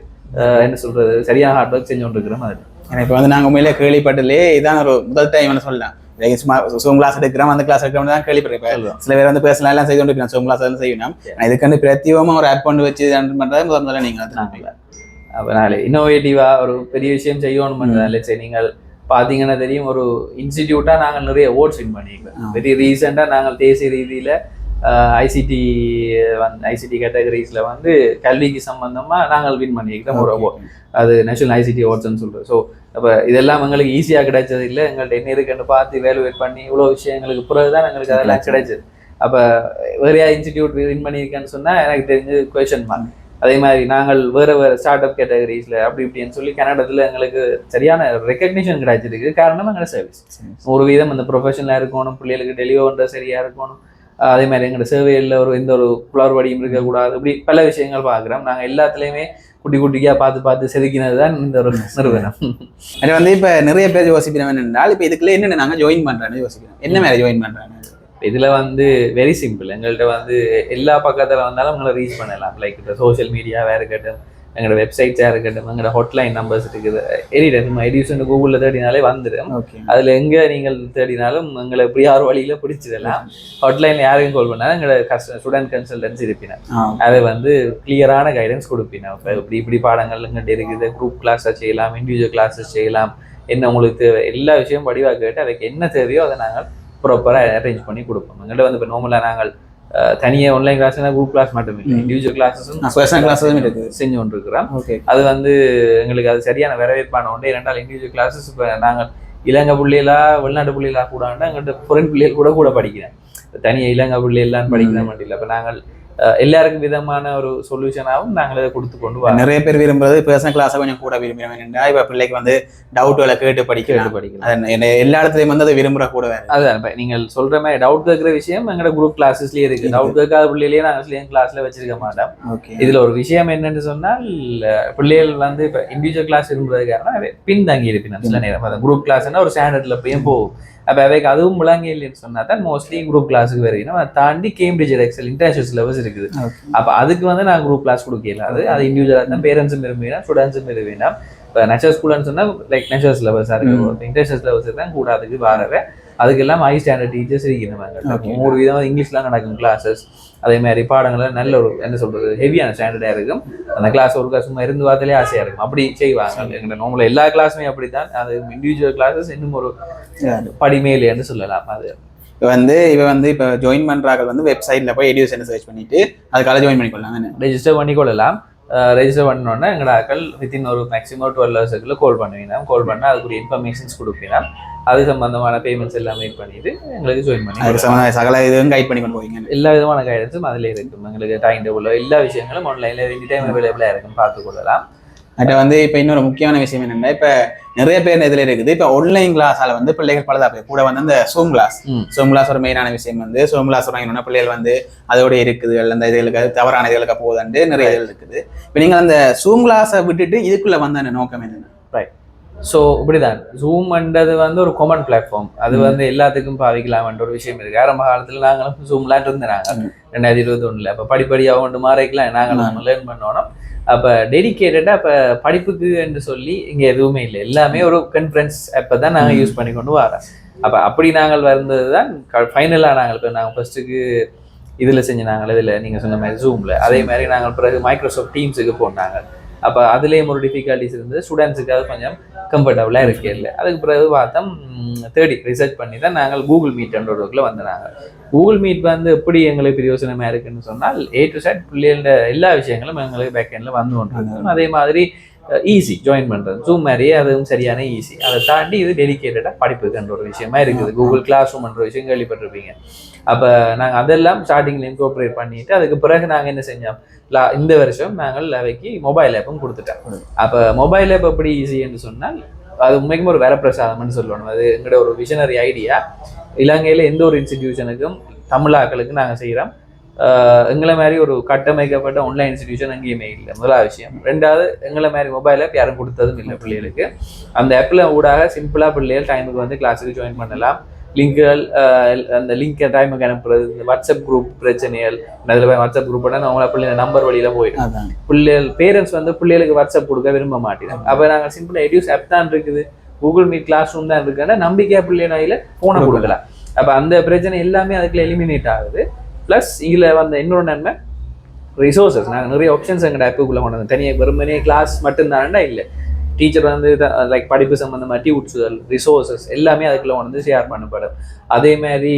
Speaker 1: என்ன சொல்கிறது சரியான ஹார்ட் ஒர்க் செஞ்சு கொண்டு இருக்கிறோம் அது
Speaker 2: எனக்கு வந்து நாங்கள் உண்மையிலே கேள்விப்பட்டலே இதான் ஒரு முதல் டைம் சொல்லலாம். சும்மா சூம் கிளாஸ் எடுக்கிறோம் அந்த கிளாஸ் எடுக்கிறோம் தான் கேள்விப்பட்டிருப்பேன். சில பேர் வந்து பேசலாம் எல்லாம் செய்து கொண்டு சூம் கிளாஸ் எல்லாம் செய்யணும். இதுக்கு வந்து பிரத்யேகமா ஒரு ஆப் கொண்டு வச்சு முதல் முதல்ல
Speaker 1: நாங்கள அதனால இன்னோவேட்டிவா ஒரு பெரிய விஷயம் செய்யணும்ன்றதால சரி நீங்கள் பார்த்தீங்கன்னா தெரியும் ஒரு இன்ஸ்டிடியூட்டா நாங்கள் நிறைய அவார்ட்ஸ் வின் பண்ணியிருக்கோம். வெரி ரீசெண்டாக நாங்கள் தேசிய ரீதியில ஐசிடி வந்து ஐசிடி கேட்டகரிஸ்ல வந்து கல்விக்கு சம்பந்தமா நாங்கள் வின் பண்ணியிருக்கிறோம். ஒரு award. அது நேஷனல் ஐசிடி அவார்ட்ஸ்னு சொல்றோம். ஸோ அப்போ இதெல்லாம் எங்களுக்கு ஈஸியாக கிடைச்சது இல்லை. எங்கள்கிட்ட என்ன இருக்குன்னு பார்த்து வேலுவேட் பண்ணி இவ்வளோ விஷயங்களுக்கு பிறகு தான் எங்களுக்கு அதெல்லாம் கிடைச்சது. அப்போ வேறையா இன்ஸ்டிடியூட் வின் பண்ணியிருக்கேன்னு சொன்னால் எனக்கு தெரிஞ்சு கொஷன் மார்க் அதே மாதிரி நாங்கள் வேற வேற ஸ்டார்ட் அப் கேட்டகரிஸில் அப்படி இப்படின்னு சொல்லி கன்னடத்தில் எங்களுக்கு சரியான ரெக்கக்னிஷன் கிடைச்சிருக்கு காரணம் எங்களோட சர்வீஸ் ஒரு வீதம் அந்த ப்ரொஃபஷனலாக இருக்கணும் பிள்ளைகளுக்கு டெலிவரி பண்ணுறது சரியாக இருக்கணும். அதே மாதிரி எங்களோட சேவையில் ஒரு எந்த ஒரு குளறுபடியும் இருக்கக்கூடாது. இப்படி பல விஷயங்கள் பார்க்குறோம். நாங்கள் எல்லாத்துலேயுமே குட்டி குட்டியாக பார்த்து பார்த்து செதுக்கினது தான் இந்த ஒரு நிறுவனம்.
Speaker 2: அது வந்து இப்ப நிறைய பேர் யோசிக்கிறவன் என்றால் இப்ப இதுக்குள்ள என்னென்ன நாங்க ஜாயின் பண்றோம்னு யோசிக்கிறோம். என்ன மேல ஜாயின் பண்றாங்க
Speaker 1: இதுல வந்து வெரி சிம்பிள் எங்கள்கிட்ட வந்து எல்லா பக்கத்துல வந்தாலும் உங்களை ரீச் பண்ணலாம். லைக் இந்த சோஷியல் மீடியாவாக இருக்கட்டும். எங்களோட வெப்சைட்ஸாக இருக்கட்டும் எங்களோட ஹாட்லைன் நம்பர்ஸ் இருக்குது. எடிட்டர் எடியூஷன் கூகுளில் தேடினாலே வந்துடும் அதுல எங்க நீங்கள் தேடினாலும் எங்களை இப்படி யார் வழியில பிடிச்சிடலாம் ஹாட்லைன்ல யாரையும் கால் பண்ணாலும் எங்களோட கஸ்ட ஸ்டூடெண்ட் கன்சல்டன்ஸ் இருப்பினர் அதை வந்து கிளியரான கைடன்ஸ் கொடுப்பினோம். இப்போ இப்படி இப்படி பாடங்கள் எங்கிட்ட இருக்குது குரூப் கிளாஸஸ் செய்யலாம் இண்டிவிஜுவல் கிளாஸஸ் செய்யலாம் என்ன உங்களுக்கு தேவை எல்லா விஷயம் வடிவாக கேட்டு அதுக்கு என்ன தேவையோ அதை நாங்கள் ப்ராப்பராக அரேஞ்ச் பண்ணி கொடுப்போம். எங்கள்கிட்ட வந்து இப்போ நார்மலாக நாங்கள் அஹ், தனியா ஆன்லைன் கிளாஸ்னா குரூப் கிளாஸ் மட்டும். இல்லை. இண்டிவிஜுவல் கிளாஸஸும்
Speaker 2: பர்சனல் கிளாஸஸும் இருக்குது.
Speaker 1: செஞ்சு கொண்டிருக்கிறோம்
Speaker 2: ஓகே.
Speaker 1: அது வந்து எங்களுக்கு அது சரியான வரவேற்பான ஒன்று இரண்டால் இண்டிவிஜுவல் கிளாஸஸ் இப்போ நாங்கள் இலங்கை பிள்ளைகளா வெளிநாட்டு பிள்ளைகளா கூடாண்டா எங்கள்கிட்ட புறன் பிள்ளைகள் கூட கூட படிக்கிறேன். தனியாக இலங்கை பிள்ளைகளான்னு படிக்கிற மட்டும் இல்லை. இப்போ நாங்கள் எல்லாருக்கும் விதமான ஒரு சொல்யூஷனாகவும் நாங்கள் அதை கொடுத்து கொண்டு வரோம்.
Speaker 2: நிறைய பேர் விரும்புறது பர்சனல் கிளாஸை கொஞ்சம் கூட என்றா இப்ப பிள்ளைக்கு வந்து டவுட்டுகளை கேட்டு படிக்கலாம்.
Speaker 1: கேட்டு படிக்கலாம்.
Speaker 2: எல்லா இடத்துலயும் வந்து அதை விரும்புற கூட வேற.
Speaker 1: அதுதான். இப்ப நீங்கள் சொல்ற மாதிரி டவுட் கேட்குற விஷயம் எங்களோட குரூப் கிளாஸஸ்லயே இருக்கு.
Speaker 2: இருக்கு.
Speaker 1: டவுட் கேட்காத பிள்ளைகளே நாங்கள் ஸ்லேம் கிளாஸ்ல வச்சிருக்க மாட்டோம்.
Speaker 2: ஓகே
Speaker 1: இதுல ஒரு விஷயம் என்னன்னு சொன்னால் பிள்ளைகள் வந்து இப்ப இண்டிவிஜுவல் கிளாஸ் விரும்புறதுக்காக பின்தங்கி இருப்பினா சில நேரம். குரூப் கிளாஸ்னா ஒரு ஸ்டாண்டர்ட்ல போய் போகும். அப்ப அவைக்கு அதுவும் முழங்கி இல்லைன்னு சொன்னா தான் மோஸ்ட்லி குரூப் கிளாஸுக்கு வருகிறோம் அதை தாண்டி கேம்பிரிட்ஜ் எக்ஸல் இன்டர்நேஷனல் சிலபஸ் இருக்குது. அப்ப அதுக்கு வந்து நான் குரூப் கிளாஸ் கொடுக்கல. அது அது இண்டிவிஜுவலாக தான் பேரண்ட்ஸும் விரும்பினா ஸ்டூடெண்ட்ஸும் விரும்பினா இப்போ நெச்சர் ஸ்கூல்னு சொன்னா லைக் நெச்சர் சிலபஸாக இருக்கு. இன்டர்நேஷனல் சிலபஸ் தான் கூட அதுக்கு வரவே. அதுக்கெல்லாம் ஹை ஸ்டாண்டர்ட் டீச்சர்ஸ்
Speaker 2: Okay.
Speaker 1: மூணு விதமாக இங்கிலீஷ்லாம் நடக்கும் கிளாஸஸ் அதே மாதிரி பாடங்கள்ல நல்ல ஒரு என்ன சொல்றது ஹெவியான ஸ்டாண்டர்டாக இருக்கும். அந்த கிளாஸ் ஒரு சும்மா இருந்து பார்த்தாலே ஆசையா இருக்கும். அப்படி செய்வாங்க. எங்க நார்மலாக எல்லா கிளாஸுமே அப்படித்தான். அது இண்டிவிஜுவல் கிளாஸஸ் இன்னும் ஒரு படிமேலேன்னு சொல்லலாம். அது
Speaker 2: இப்ப வந்து இவ வந்து இப்ப ஜாயின் பண்றாங்க வந்து வெப்சைட்ல போய் எடியூஷன் சர்ச் பண்ணிட்டு அதுக்காக ஜாயின் பண்ணிக்கொள்ளலாம்
Speaker 1: ரெஜிஸ்டர் பண்ணிக்கொள்ளலாம். ரெஜிஸ்டர் பண்ணோன்னே எங்களோட ஆக்கள் வித்தின் ஒரு மேக்ஸிமம் டுவெல் ஹவர்ஸுக்குள்ள கால் பண்ணுவீங்க. கால் பண்ணால் அதுக்குரிய இன்ஃபர்மேஷன்ஸ் கொடுப்பீங்க. அது சம்பந்தமான பேமெண்ட்ஸ் எல்லாம் பண்ணிட்டு எங்களுக்கு ஜாயின் பண்ணி
Speaker 2: சகல இதுவும் கைட் பண்ணி கொண்டு போவீங்க.
Speaker 1: எல்லா விதமான கைடன்ஸும் அதில் இருக்கும். எங்களுக்கு டைம் டேபிள் எல்லா விஷயங்களும் ஆன்லைனில் எனி டைம் அவைலபிளாக இருக்கும். பார்த்து கொள்ளலாம்.
Speaker 2: அது வந்து இப்ப இன்னொரு முக்கியமான விஷயம் என்னன்னா இப்ப நிறைய பேர் இதுல இருக்குது. இப்ப ஆன்லைன் கிளாஸால வந்து பிள்ளைகள் பலதா போய் கூட வந்து அந்த சூம் கிளாஸ். சூம் கிளாஸ் ஒரு மெயினான விஷயம் வந்து சூம் கிளாஸ் வாங்கினோம்னா பிள்ளைகள் வந்து அதோட இருக்குது. அந்த இதுகளுக்கு தவறான இதுகளுக்கு போகுதுண்டு நிறைய இதுகள் இருக்குது. இப்ப நீங்க அந்த சூம் கிளாஸை விட்டுட்டு இதுக்குள்ள வந்த நோக்கம் என்னன்னா?
Speaker 1: ஸோ இப்படிதான். ஜூம்ன்றது வந்து ஒரு காமன் பிளாட்ஃபார்ம் அது வந்து எல்லாத்துக்கும் பாவிக்கலாம்ன்ற ஒரு விஷயம் இருக்கு. ஆரம்ப காலத்துல நாங்களும் ஜூம்லாம் இருந்தாங்க. ரெண்டாயிரத்தி இருபத்தி ஒண்ணுல அப்ப படிப்படியாக கொண்டு மாறிக்கலாம். நாங்களும் லேர்ன் பண்ணோம் அப்ப டெடிக்கேட்டடா அப்ப படிப்புக்கு என்று சொல்லி இங்க எதுவுமே இல்லை. எல்லாமே ஒரு கான்ஃபரன்ஸ் அப்போ தான் நாங்க
Speaker 2: ம்.
Speaker 1: யூஸ் பண்ணி கொண்டு வரோம். அப்ப அப்படி நாங்கள் வந்தது தான் ஃபைனலா நாங்கள் இப்போ நாங்கள் ஃபர்ஸ்ட்டுக்கு இதுல செஞ்ச நாங்கள் இதுல நீங்க சொன்ன மாதிரி ஜூம்ல அதே மாதிரி நாங்கள் பிறகு மைக்ரோசாஃப்ட் டீம்ஸுக்கு போனாங்க அப்போ அதுலேயும் ஒரு டிஃபிகல்ட்டிஸ் இருந்தது. ஸ்டூடெண்ட்ஸுக்கு கொஞ்சம் கம்ஃபர்டபுளாக இருக்கே இல்லை. அதுக்கு பிறகு பார்த்தோம் தேடி ரிசர்ச் பண்ணி தான் நாங்கள் கூகுள் மீட்ன்ற ஒருக்குள்ள வந்தாங்க கூகுள் மீட் வந்து எப்படி எங்களுக்கு பிரயோசனமாக இருக்குன்னு சொன்னால் ஏ டு சைட் பிள்ளைகளோட எல்லா விஷயங்களும் எங்களுக்கு பேக்கெண்டில் வந்து கொண்டிருந்தோம் அதே மாதிரி ஈஸி ஜாயின் பண்ணுறது ஜூம் மாதிரியே அதுவும் சரியான ஈஸி அதை தாண்டி இது டெடிக்கேட்டடாக படிப்புக்குன்ற ஒரு விஷயமா இருக்குது. கூகுள் கிளாஸ் ரூம்ன்ற விஷயம் கேள்விப்பட்டிருப்பீங்க. அப்போ நாங்கள் அதெல்லாம் ஸ்டார்டிங்கில் இன்கோப்ரேட் பண்ணிட்டு அதுக்கு பிறகு நாங்கள் என்ன செஞ்சோம்? லா இந்த வருஷம் நாங்கள் அவைக்கு மொபைல் ஆப்பும் கொடுத்துட்டோம். அப்போ மொபைல் ஆப் எப்படி ஈஸி என்று சொன்னால் அது உண்மைக்கும் ஒரு வரப்பிரசாதம்னு சொல்லணும். அது எங்களோட ஒரு விஷனரி ஐடியா இலங்கையில் எந்த ஒரு இன்ஸ்டிடியூஷனுக்கும் தமிழாக்களுக்கு நாங்கள் செய்கிறோம் எங்களை மாதிரி ஒரு கட்டமைக்கப்பட்ட ஆன்லைன் இன்ஸ்டிடியூஷன் எங்கேயுமே இல்லை. முதலாவது விஷயம். ரெண்டாவது எங்களை மாதிரி மொபைல் ஆப் யாரும் கொடுத்ததும் இல்லை பிள்ளைகளுக்கு. அந்த ஆப்பில் ஊடாக சிம்பிளாக பிள்ளைகள் டைமுக்கு வந்து கிளாஸுக்கு ஜாயின் பண்ணலாம். லிங்குகள் அந்த லிங்கை டைமுக்கு அனுப்புறது இந்த வாட்ஸ்அப் குரூப் பிரச்சனைகள் அதில் வாட்ஸ்அப் குரூப் பண்ணால் அவங்கள பிள்ளைங்க நம்பர் வழியில போயிடும். பிள்ளைகள் பேரண்ட்ஸ் வந்து பிள்ளைகளுக்கு வாட்ஸ்அப் கொடுக்க விரும்ப மாட்டேங்கிறாங்க அப்போ நாங்கள் சிம்பிளாக எடியூஸ் ஆப் தான் இருக்குது. கூகுள் மீட் கிளாஸ் ரூம் தான் இருக்குன்னா நம்பிக்கையா பிள்ளைனாயில போனை கொடுக்கலாம். அப்போ அந்த பிரச்சனை எல்லாமே அதுக்குள்ள எலிமினேட் ஆகுது. ப்ளஸ் இதில் வந்த இன்னொன்று என்ன ரிசோர்ஸஸ் நாங்கள் நிறைய ஆப்ஷன்ஸ் எங்கள் ஆப்புக்குள்ளே கொண்டு வந்தோம் தனியாக வெறுமனே கிளாஸ் மட்டும்தானடா இல்லை. டீச்சர் வந்து லைக் படிப்பு சம்மந்தமாக டியூட்ஸுகள் ரிசோர்ஸஸ் எல்லாமே அதுக்குள்ளே கொண்டு வந்து ஷேர் பண்ணப்படும். அதே மாதிரி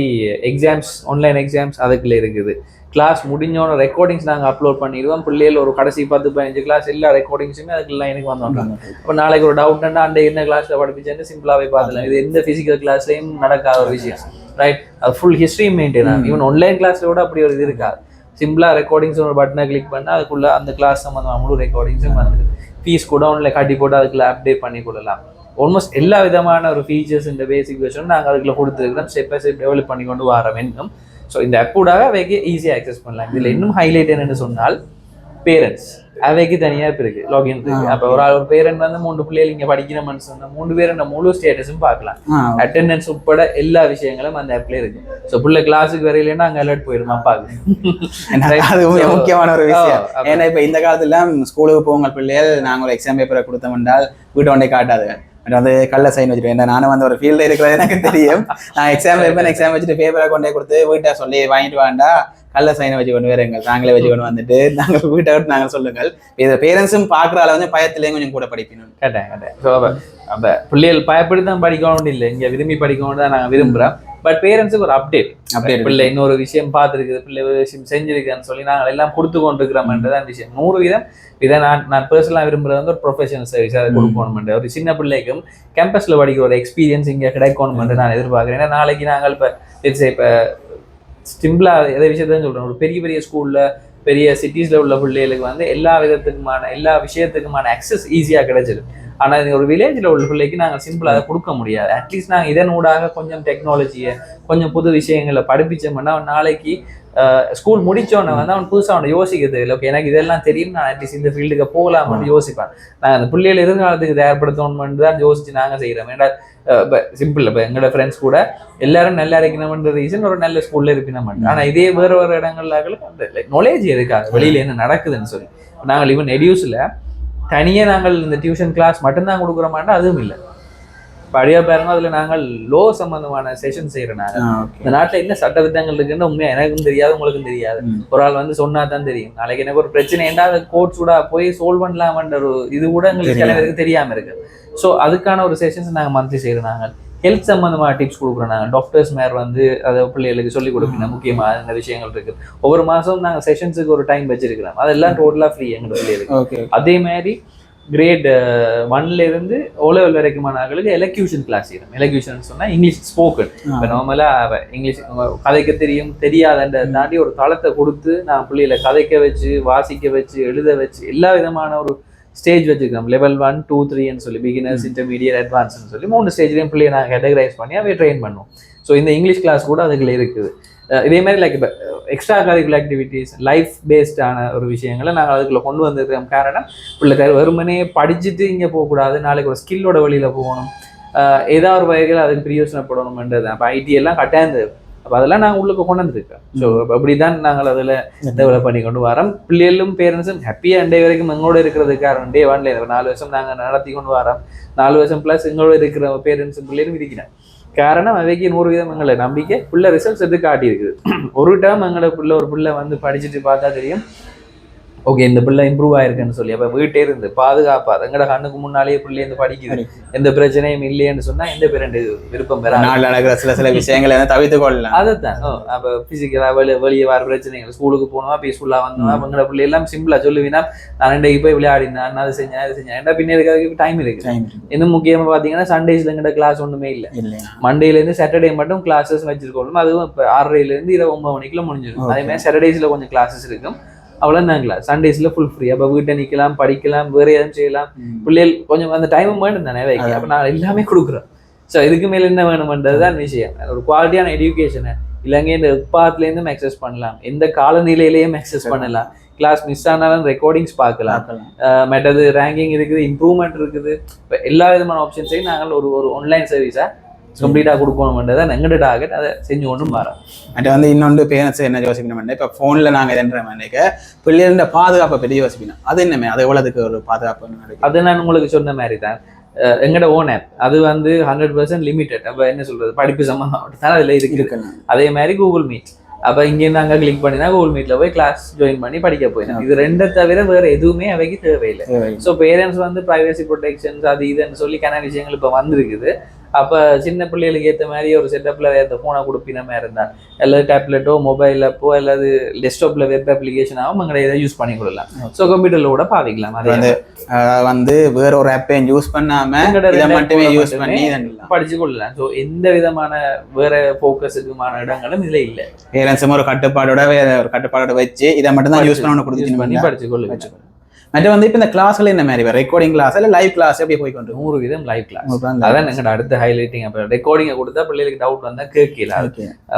Speaker 1: எக்ஸாம்ஸ் ஆன்லைன் எக்ஸாம்ஸ் அதுக்குள்ளே இருக்குது. கிளாஸ் முடிஞ்சோன ரெக்கார்டிங்ஸ் நாங்கள் அப்லோட் பண்ணிடுவோம். பிள்ளைகள் ஒரு கடைசி பத்து பதினஞ்சு கிளாஸ் எல்லா ரெக்கார்டிங்ஸுமே அதுக்குள்ள எனக்கு வந்தோம் இப்போ நாளைக்கு ஒரு டவுட்னா அந்த என்ன கிளாஸ்ல படிப்பிச்சேன்னு சிம்பிளாவே பார்த்துலாம் இது எந்த பிசிக்கல் கிளாஸ்லயும் நடக்காத ஒரு விஷயம். ரைட் அது ஃபுல் ஹிஸ்ட்ரி மெயின்டைன் ஆகும். ஈவன் ஆன்லைன் கிளாஸ்ல கூட அப்படி ஒரு இது இருக்காது சிம்பிளா ரெக்கார்டிங்ஸ் ஒரு பட்டனை கிளிக் பண்ணா அதுக்குள்ள அந்த கிளாஸ் சம்மந்தமாக முழு ரெக்கார்டிங்ஸும் வந்துடும் ஃபீஸ் கூட ஆன்லைன் கட்டி போட்டு அதுக்குள்ள அப்டேட் பண்ணி கொள்ளலாம் ஆல்மோஸ்ட் எல்லா விதமான ஒரு ஃபீச்சர்ஸ் இந்த பேசிக் விஷயம் நாங்கள் அதுக்குள்ள கொடுத்துருக்கிறோம். ஸ்டெப் பை ஸ்டெப் டெவலப் பண்ணி கொண்டு வரோம். இன்னும் ஸோ இந்த ஆப்பூடாக அவைக்கு ஈஸியாக அக்சஸ் பண்ணலாம். இதில் இன்னும் ஹைலைட் என்னன்னு சொன்னால் பேரண்ட்ஸ் அவைக்கு தனியா இப்ப இருக்கு லாகின் இருக்கு. அப்ப ஒரு ஒரு பேரண்ட் வந்து மூணு பிள்ளைகள் இங்க படிக்கணும்னு சொன்னா மூணு பேரோட முழு ஸ்டேட்டஸும் பார்க்கலாம். அட்டெண்டன்ஸ் உட்பட எல்லா விஷயங்களும் அந்த ஆப்ல இருக்கு. ஸோ பிள்ளை கிளாஸுக்கு வரையிலேன்னா அங்க அலர்ட் போயிடும் அப்பாவுக்கு.
Speaker 2: அது முக்கியமான ஒரு விஷயம்.
Speaker 1: oh, அப்ப-
Speaker 2: ஏன்னா இப்ப இந்த காலத்துல ஸ்கூலுக்கு போங்க பிள்ளைகள் நாங்க ஒரு எக்ஸாம் பேப்பரை கொடுத்தோம் என்றால் வீட்டை கொண்டே காட்டாது. வந்து கள்ள சைன் வச்சுட்டு நானும் வந்து ஒரு ஃபீல்டு இருக்கிறது எனக்கு தெரியும். நான் எக்ஸாம் வைப்பேன் எக்ஸாம் வச்சுட்டு பேப்பரை கொண்டே கொடுத்து வீட்டை சொல்லி வாங்கிட்டு வாண்டா கள்ள சைனை வச்சு கொண்டு வருங்க நாங்களே வச்சு கொண்டு வந்துட்டு நாங்கள் வீட்டை விட்டு நாங்கள் சொல்லுங்கள். இதை பேரண்ட்ஸும் பார்க்குற அளவு வந்து பயத்திலேயும் கொஞ்சம் கூட படிக்கணும்.
Speaker 1: கேட்டேன் கேட்டேன் ஸோ அப்ப பிள்ளைகள் பயப்படி தான் படிக்கணும்னு இல்லை இங்கே விரும்பி படிக்கணும்னு தான் நாங்கள் விரும்புகிறோம் பட் பேரண்ட்ஸுக்கு ஒரு அப்டேட்
Speaker 2: Update.
Speaker 1: பிள்ளை இன்னொரு விஷயம் பார்த்துருக்குது பிள்ளை ஒரு விஷயம் செஞ்சிருக்குன்னு சொல்லி நாங்கள் எல்லாம் கொடுத்து கொண்டிருக்கிறோம்ன்றதான் விஷயம். நூறு வீதம். இதை நான் நான் பர்சனலாக விரும்புறது வந்து ஒரு ப்ரொஃபஷனல் சர்வீஸ் அதை கொடுக்கணும்ன்ற ஒரு சின்ன பிள்ளைக்கும் கேம்பஸ்ல படிக்கிற ஒரு எக்ஸ்பீரியன்ஸ் இங்க கிடைக்கணும்னு நான் எதிர்பார்க்குறேன். ஏன்னா நாளைக்கு நாங்கள் இப்போ இப்போ சிம்பிளா எதை விஷயத்தான் சொல்றேன். ஒரு பெரிய பெரிய ஸ்கூல்ல பெரிய சிட்டிஸ்ல உள்ள பிள்ளைகளுக்கு வந்து எல்லா விதத்துக்குமான எல்லா விஷயத்துக்குமான அக்சஸ் ஈஸியா கிடைச்சிடும் ஆனா இது ஒரு வில்லேஜ்ல உள்ள பிள்ளைக்கு நாங்க சிம்பிளா அதை கொடுக்க முடியாது. அட்லீஸ்ட் நாங்க இதன் ஊடாக கொஞ்சம் டெக்னாலஜியை கொஞ்சம் புது விஷயங்களை படிப்பிச்சோம்னா அவன் நாளைக்கு ஸ்கூல் முடிச்சோன்னே வந்து அவன் புதுசா அவனை யோசிக்க தெரியல ஓகே எனக்கு இதெல்லாம் தெரியும் நான் அட்லீஸ்ட் இந்த ஃபீல்டுக்கு போகலாம்னு யோசிப்பான். நாங்க அந்த பிள்ளைகள் எதிர்காலத்துக்கு தயார்படுத்தணும்னு தான் யோசிச்சு நாங்க செய்யறோம் ஏன்னா சிம்பிள் இப்போ எங்களோட ஃப்ரெண்ட்ஸ் கூட எல்லாரும் நல்லா இருக்கணும்ன்ற ரீசன் ஒரு நல்ல ஸ்கூல்ல இருக்கணும் ஆனா இதே வேற வேற இடங்கள்ல அந்த நாலேஜ் இருக்காது. வெளியில என்ன நடக்குதுன்னு சொல்லி. நாங்கள் ஈவன் எடியூஸ்ல தனியே நாங்கள் இந்த டியூஷன் கிளாஸ் மட்டும்தான் கொடுக்குறோமாண்டா அதுவும் இல்லை. படியா பாருங்க அதுல நாங்கள் லோ சம்பந்தமான செஷன் செய்யறோம் நாங்க இந்த நாட்டுல என்ன சட்ட திட்டங்கள் இருக்குன்னு உண்மையா எனக்கும் தெரியாது உங்களுக்கும் தெரியாது. ஒரு ஆள் வந்து சொன்னா தான் தெரியும். நாளைக்கு எனக்கு ஒரு பிரச்சனை ஏன்டா அதை கோர்ட் கூட போய் சால்வ் பண்ணலாமன்ற ஒரு இது கூட எங்களுக்கு சில. பேருக்கு தெரியாம இருக்கு. ஸோ அதுக்கான ஒரு செஷன்ஸ் நாங்க மந்த்லி செய்யறோம் நாங்கள். ஹெல்த் சம்பந்தமான டிப்ஸ் கொடுக்குறோம் நாங்கள் டாக்டர்ஸ் மேர் வந்து அதை பிள்ளைகளுக்கு சொல்லி கொடுக்கணும். முக்கியமா இந்த விஷயங்கள் இருக்கு. ஒவ்வொரு மாசம் நாங்க செஷன்ஸுக்கு ஒரு டைம் வச்சிருக்கிறோம். அதெல்லாம் டோட்டலா ஃப்ரீ எங்க பிள்ளைகளுக்கு. அதே மாதிரி கிரேட் ஒன்ல இருந்து ஓ லெவல் வரைக்குமான ஆளுகளுக்கு எலக்யூஷன் கிளாஸ் செய்யணும். எலக்யூஷன் சொன்னா இங்கிலீஷ் ஸ்போக்கன் இப்போ நார்மலா இங்கிலீஷ் கதைக்க தெரியும் தெரியாதன்ற தாண்டி ஒரு தளத்தை கொடுத்து நான் பிள்ளைகளை கதைக்க வச்சு வாசிக்க வச்சு எழுத வச்சு எல்லா விதமான ஒரு ஸ்டேஜ் வச்சுருக்கோம் லெவல் ஒன் டூ த்ரீன்னு சொல்லி பிகினர்ஸ் இன்டர்மீடியட் அட்வான்ஸ்னு சொல்லி மூணு ஸ்டேஜ்லேயும் பிள்ளையை நாங்கள் கேட்டகரைஸ் பண்ணி அவை ட்ரெயின் பண்ணுவோம். ஸோ இந்த இங்கிலீஷ் கிளாஸ் கூட அதுக்குள்ள இருக்குது. இதே மாதிரி லைக் இப்போ எக்ஸ்ட்ரா கரிக்குலர் ஆக்டிவிட்டீஸ் லைஃப் பேஸ்டான ஒரு விஷயங்களை நாங்கள் அதுக்குள்ள கொண்டு வந்திருக்கோம் காரணம் பிள்ளை வெறுமனே படிச்சுட்டு இங்கே போகக்கூடாது. நாளைக்கு ஒரு ஸ்கில்லோட வழியில் போகணும். ஏதாவது ஒரு வகையில் அதுக்கு பிரயோசனப்படணும்ன்றது அப்போ ஐடி எல்லாம் கட்டாயம் தேவை. அப்போ அதெல்லாம் நாங்கள் உள்ளுக்கு கொண்டு வந்திருக்கோம் ஸோ அப்படி தான் நாங்கள் அதில் டெவலப் பண்ணி கொண்டு வரோம். பிள்ளைகளும் பேரண்ட்ஸும் ஹாப்பியாக டே வரைக்கும் எங்களோட இருக்கிறதுக்கு காரணம். டே ஒன்ல நாலு வருஷம் நாங்கள் நடத்தி கொண்டு வரோம். நாலு வருஷம் ப்ளஸ் எங்களோட இருக்கிற பேரண்ட்ஸும் பிள்ளைகளும் இருக்கிறேன் காரணம் அவைக்கு நூறு வீதம் எங்களை நம்பிக்கை புள்ள ரிசல்ட்ஸ் எடுத்து காட்டியிருக்குது. <clears throat> ஒரு டேர்ம் எங்களோட புள்ள ஒரு புள்ள வந்து படிச்சுட்டு பார்த்தா தெரியும். ஓகே இந்த பிள்ளை இம்ப்ரூவ் ஆயிருக்குன்னு சொல்லி. அப்போ வீட்டே இருந்து பாதுகாப்பா எங்கட கண்ணுக்கு முன்னாலேயே பிள்ளை இருந்து படிக்குது. எந்த பிரச்சனையும் இல்லையேன்னு சொன்னா எந்த பேரண்ட் விருப்பம்
Speaker 2: நாட்டில் நடக்கிற சில சில விஷயங்களை தவிர்த்து கொள்ளலாம்.
Speaker 1: அதைத்தான். அப்ப பிசிக்கலா வெளியே வெளியே வர பிரச்சனைகள் ஸ்கூலுக்கு போனோமா பீஸ்ஃபுல்லா வந்தோமா எங்கட பிள்ளை எல்லாம் சிம்பிளா சொல்லுவீங்கன்னா நான் இன்றைக்கு போய் விளையாடினேன் அதை செஞ்சேன் அதை செஞ்சேன். ஏன்டா பின்ன இருக்கிறதுக்கு டைம் இருக்கு.
Speaker 2: இருக்கு.
Speaker 1: இன்னும் முக்கியமா பாத்தீங்கன்னா சண்டேஸ்ல எங்கட கிளாஸ் ஒண்ணுமே இல்ல. மண்டேல இருந்து சாட்டர்டே மட்டும் கிளாஸஸ் வச்சிருக்கோம் அதுவும் இப்போ ஆறரைல இருந்து இரவு ஒன்பது மணிக்குள்ள முடிஞ்சிடும். அதே மாதிரி சாட்டர்டேஸ்ல கொஞ்சம் கிளாஸஸ் இருக்கும். அவ்வளோதான் கிளாஸ் சண்டேஸ்ல ஃபுல் ஃப்ரீ அப்போ வீட்டை நிக்கலாம் படிக்கலாம் வேற எதுவும் செய்யலாம். பிள்ளைகள் கொஞ்சம் அந்த டைம் வேணும் தானே வைக்க அப்போ நான் எல்லாமே கொடுக்குறோம் ஸோ இதுக்கு மேல என்ன வேணுமன்றது தான் விஷயம். ஒரு குவாலிட்டியான எஜுகேஷனை இலங்கை இந்த உட்பாத்துலேருந்தும் அக்சஸ் பண்ணலாம். எந்த காலநிலையிலையும் அக்சஸ் பண்ணலாம். கிளாஸ் மிஸ் ஆனாலும் ரெக்கார்டிங்ஸ் பார்க்கலாம். மற்றது ரேங்கிங் இருக்குது இம்ப்ரூவ்மெண்ட் இருக்குது. இப்போ எல்லா விதமான ஆப்ஷன்ஸையும் நாங்கள் ஒரு ஒரு ஆன்லைன் சர்வீஸாக கம்ப்ளீட்டாக கொடுக்கணும்ன்றது தான் எங்களோட டார்கெட் அதை செஞ்சு கொண்டும் வரோம்
Speaker 2: அது வந்து இன்னொன்று பேரண்ட்ஸ் என்ன யோசிக்கணும் இப்போ ஃபோனில் நாங்கள் எதுன்ற மாதிரி பிள்ளைகள பாதுகாப்பை பற்றி யோசிக்கணும். அது என்னமே அது எவ்வளோதுக்கு ஒரு பாதுகாப்பு
Speaker 1: அது நான் உங்களுக்கு சொன்ன மாதிரி தான். எங்களோட ஓன் ஆப் அது வந்து ஹண்ட்ரட் பர்சன்ட் லிமிட்டட் அப்போ என்ன சொல்றது? படிப்பு சம்மந்தம் தான் அதில் இருக்குது.
Speaker 2: இருக்கலாம்
Speaker 1: அதே மாதிரி கூகுள் மீட் அப்போ இங்கேருந்து அங்கே கிளிக் பண்ணினா கூகுள் மீட்ல போய் கிளாஸ் ஜாயின் பண்ணி படிக்க போயிடும். இது ரெண்டை தவிர வேற எதுவுமே அவைக்கு தேவையில்லை. ஸோ பேரண்ட்ஸ் வந்து ப்ரைவசி ப்ரொடெக்ஷன்ஸ் அது இதுன்னு சொல்லி கன விஷயங்கள் இப்போ வந்திருக்குது. அப்போ சின்ன பிள்ளைகளுக்கு ஏற்ற மாதிரி ஒரு செட்டப்பில் இந்த ஃபோனை கொடுப்பினமே இருந்தால் அல்லது டேப்லெட்டோ மொபைல் அப்போ அல்லது டெஸ்க்டாப்பில் வெப் அப்ளிகேஷன் ஆகும் அங்கே இதை யூஸ் பண்ணி கொடுக்கலாம். ஸோ கம்ப்யூட்டரில் கூட பாவிக்கலாம் அதே
Speaker 2: வந்து வேற ஒரு ஆப்பையும் யூஸ் பண்ணாம
Speaker 1: எங்களோட
Speaker 2: இதை
Speaker 1: ரெண்டு
Speaker 2: மட்டுமே யூஸ் பண்ணி
Speaker 1: படிச்சு கொள்ளலாம். ஸோ எந்த விதமான வேற ஃபோக்கஸுக்குமான இடங்களும் இதுல இல்லை.
Speaker 2: பேரண்ட்ஸும் ஒரு கட்டுப்பாடோட வேற ஒரு கட்டுப்பாடோட வச்சு இதை மட்டும் தான் யூஸ் பண்ணணும்
Speaker 1: யூஸ் பண்ணி
Speaker 2: கொடுத்து
Speaker 1: படிச்சு கொள்ளுங்க.
Speaker 2: மற்ற வந்து இப்போ இந்த கிளாஸ்ல என்ன மாதிரி? ரெக்கார்டிங் கிளாஸ் இல்லை லைவ் கிளாஸ் எப்படி போய் கொண்டு
Speaker 1: நூறு வீதம் லைவ் கிளாஸ் அதான் எங்களோட அடுத்த ஹைலைட்டிங் அப்போ ரெக்கார்டிங்கை கொடுத்தா பிள்ளைகளுக்கு டவுட் வந்தா கேட்கல.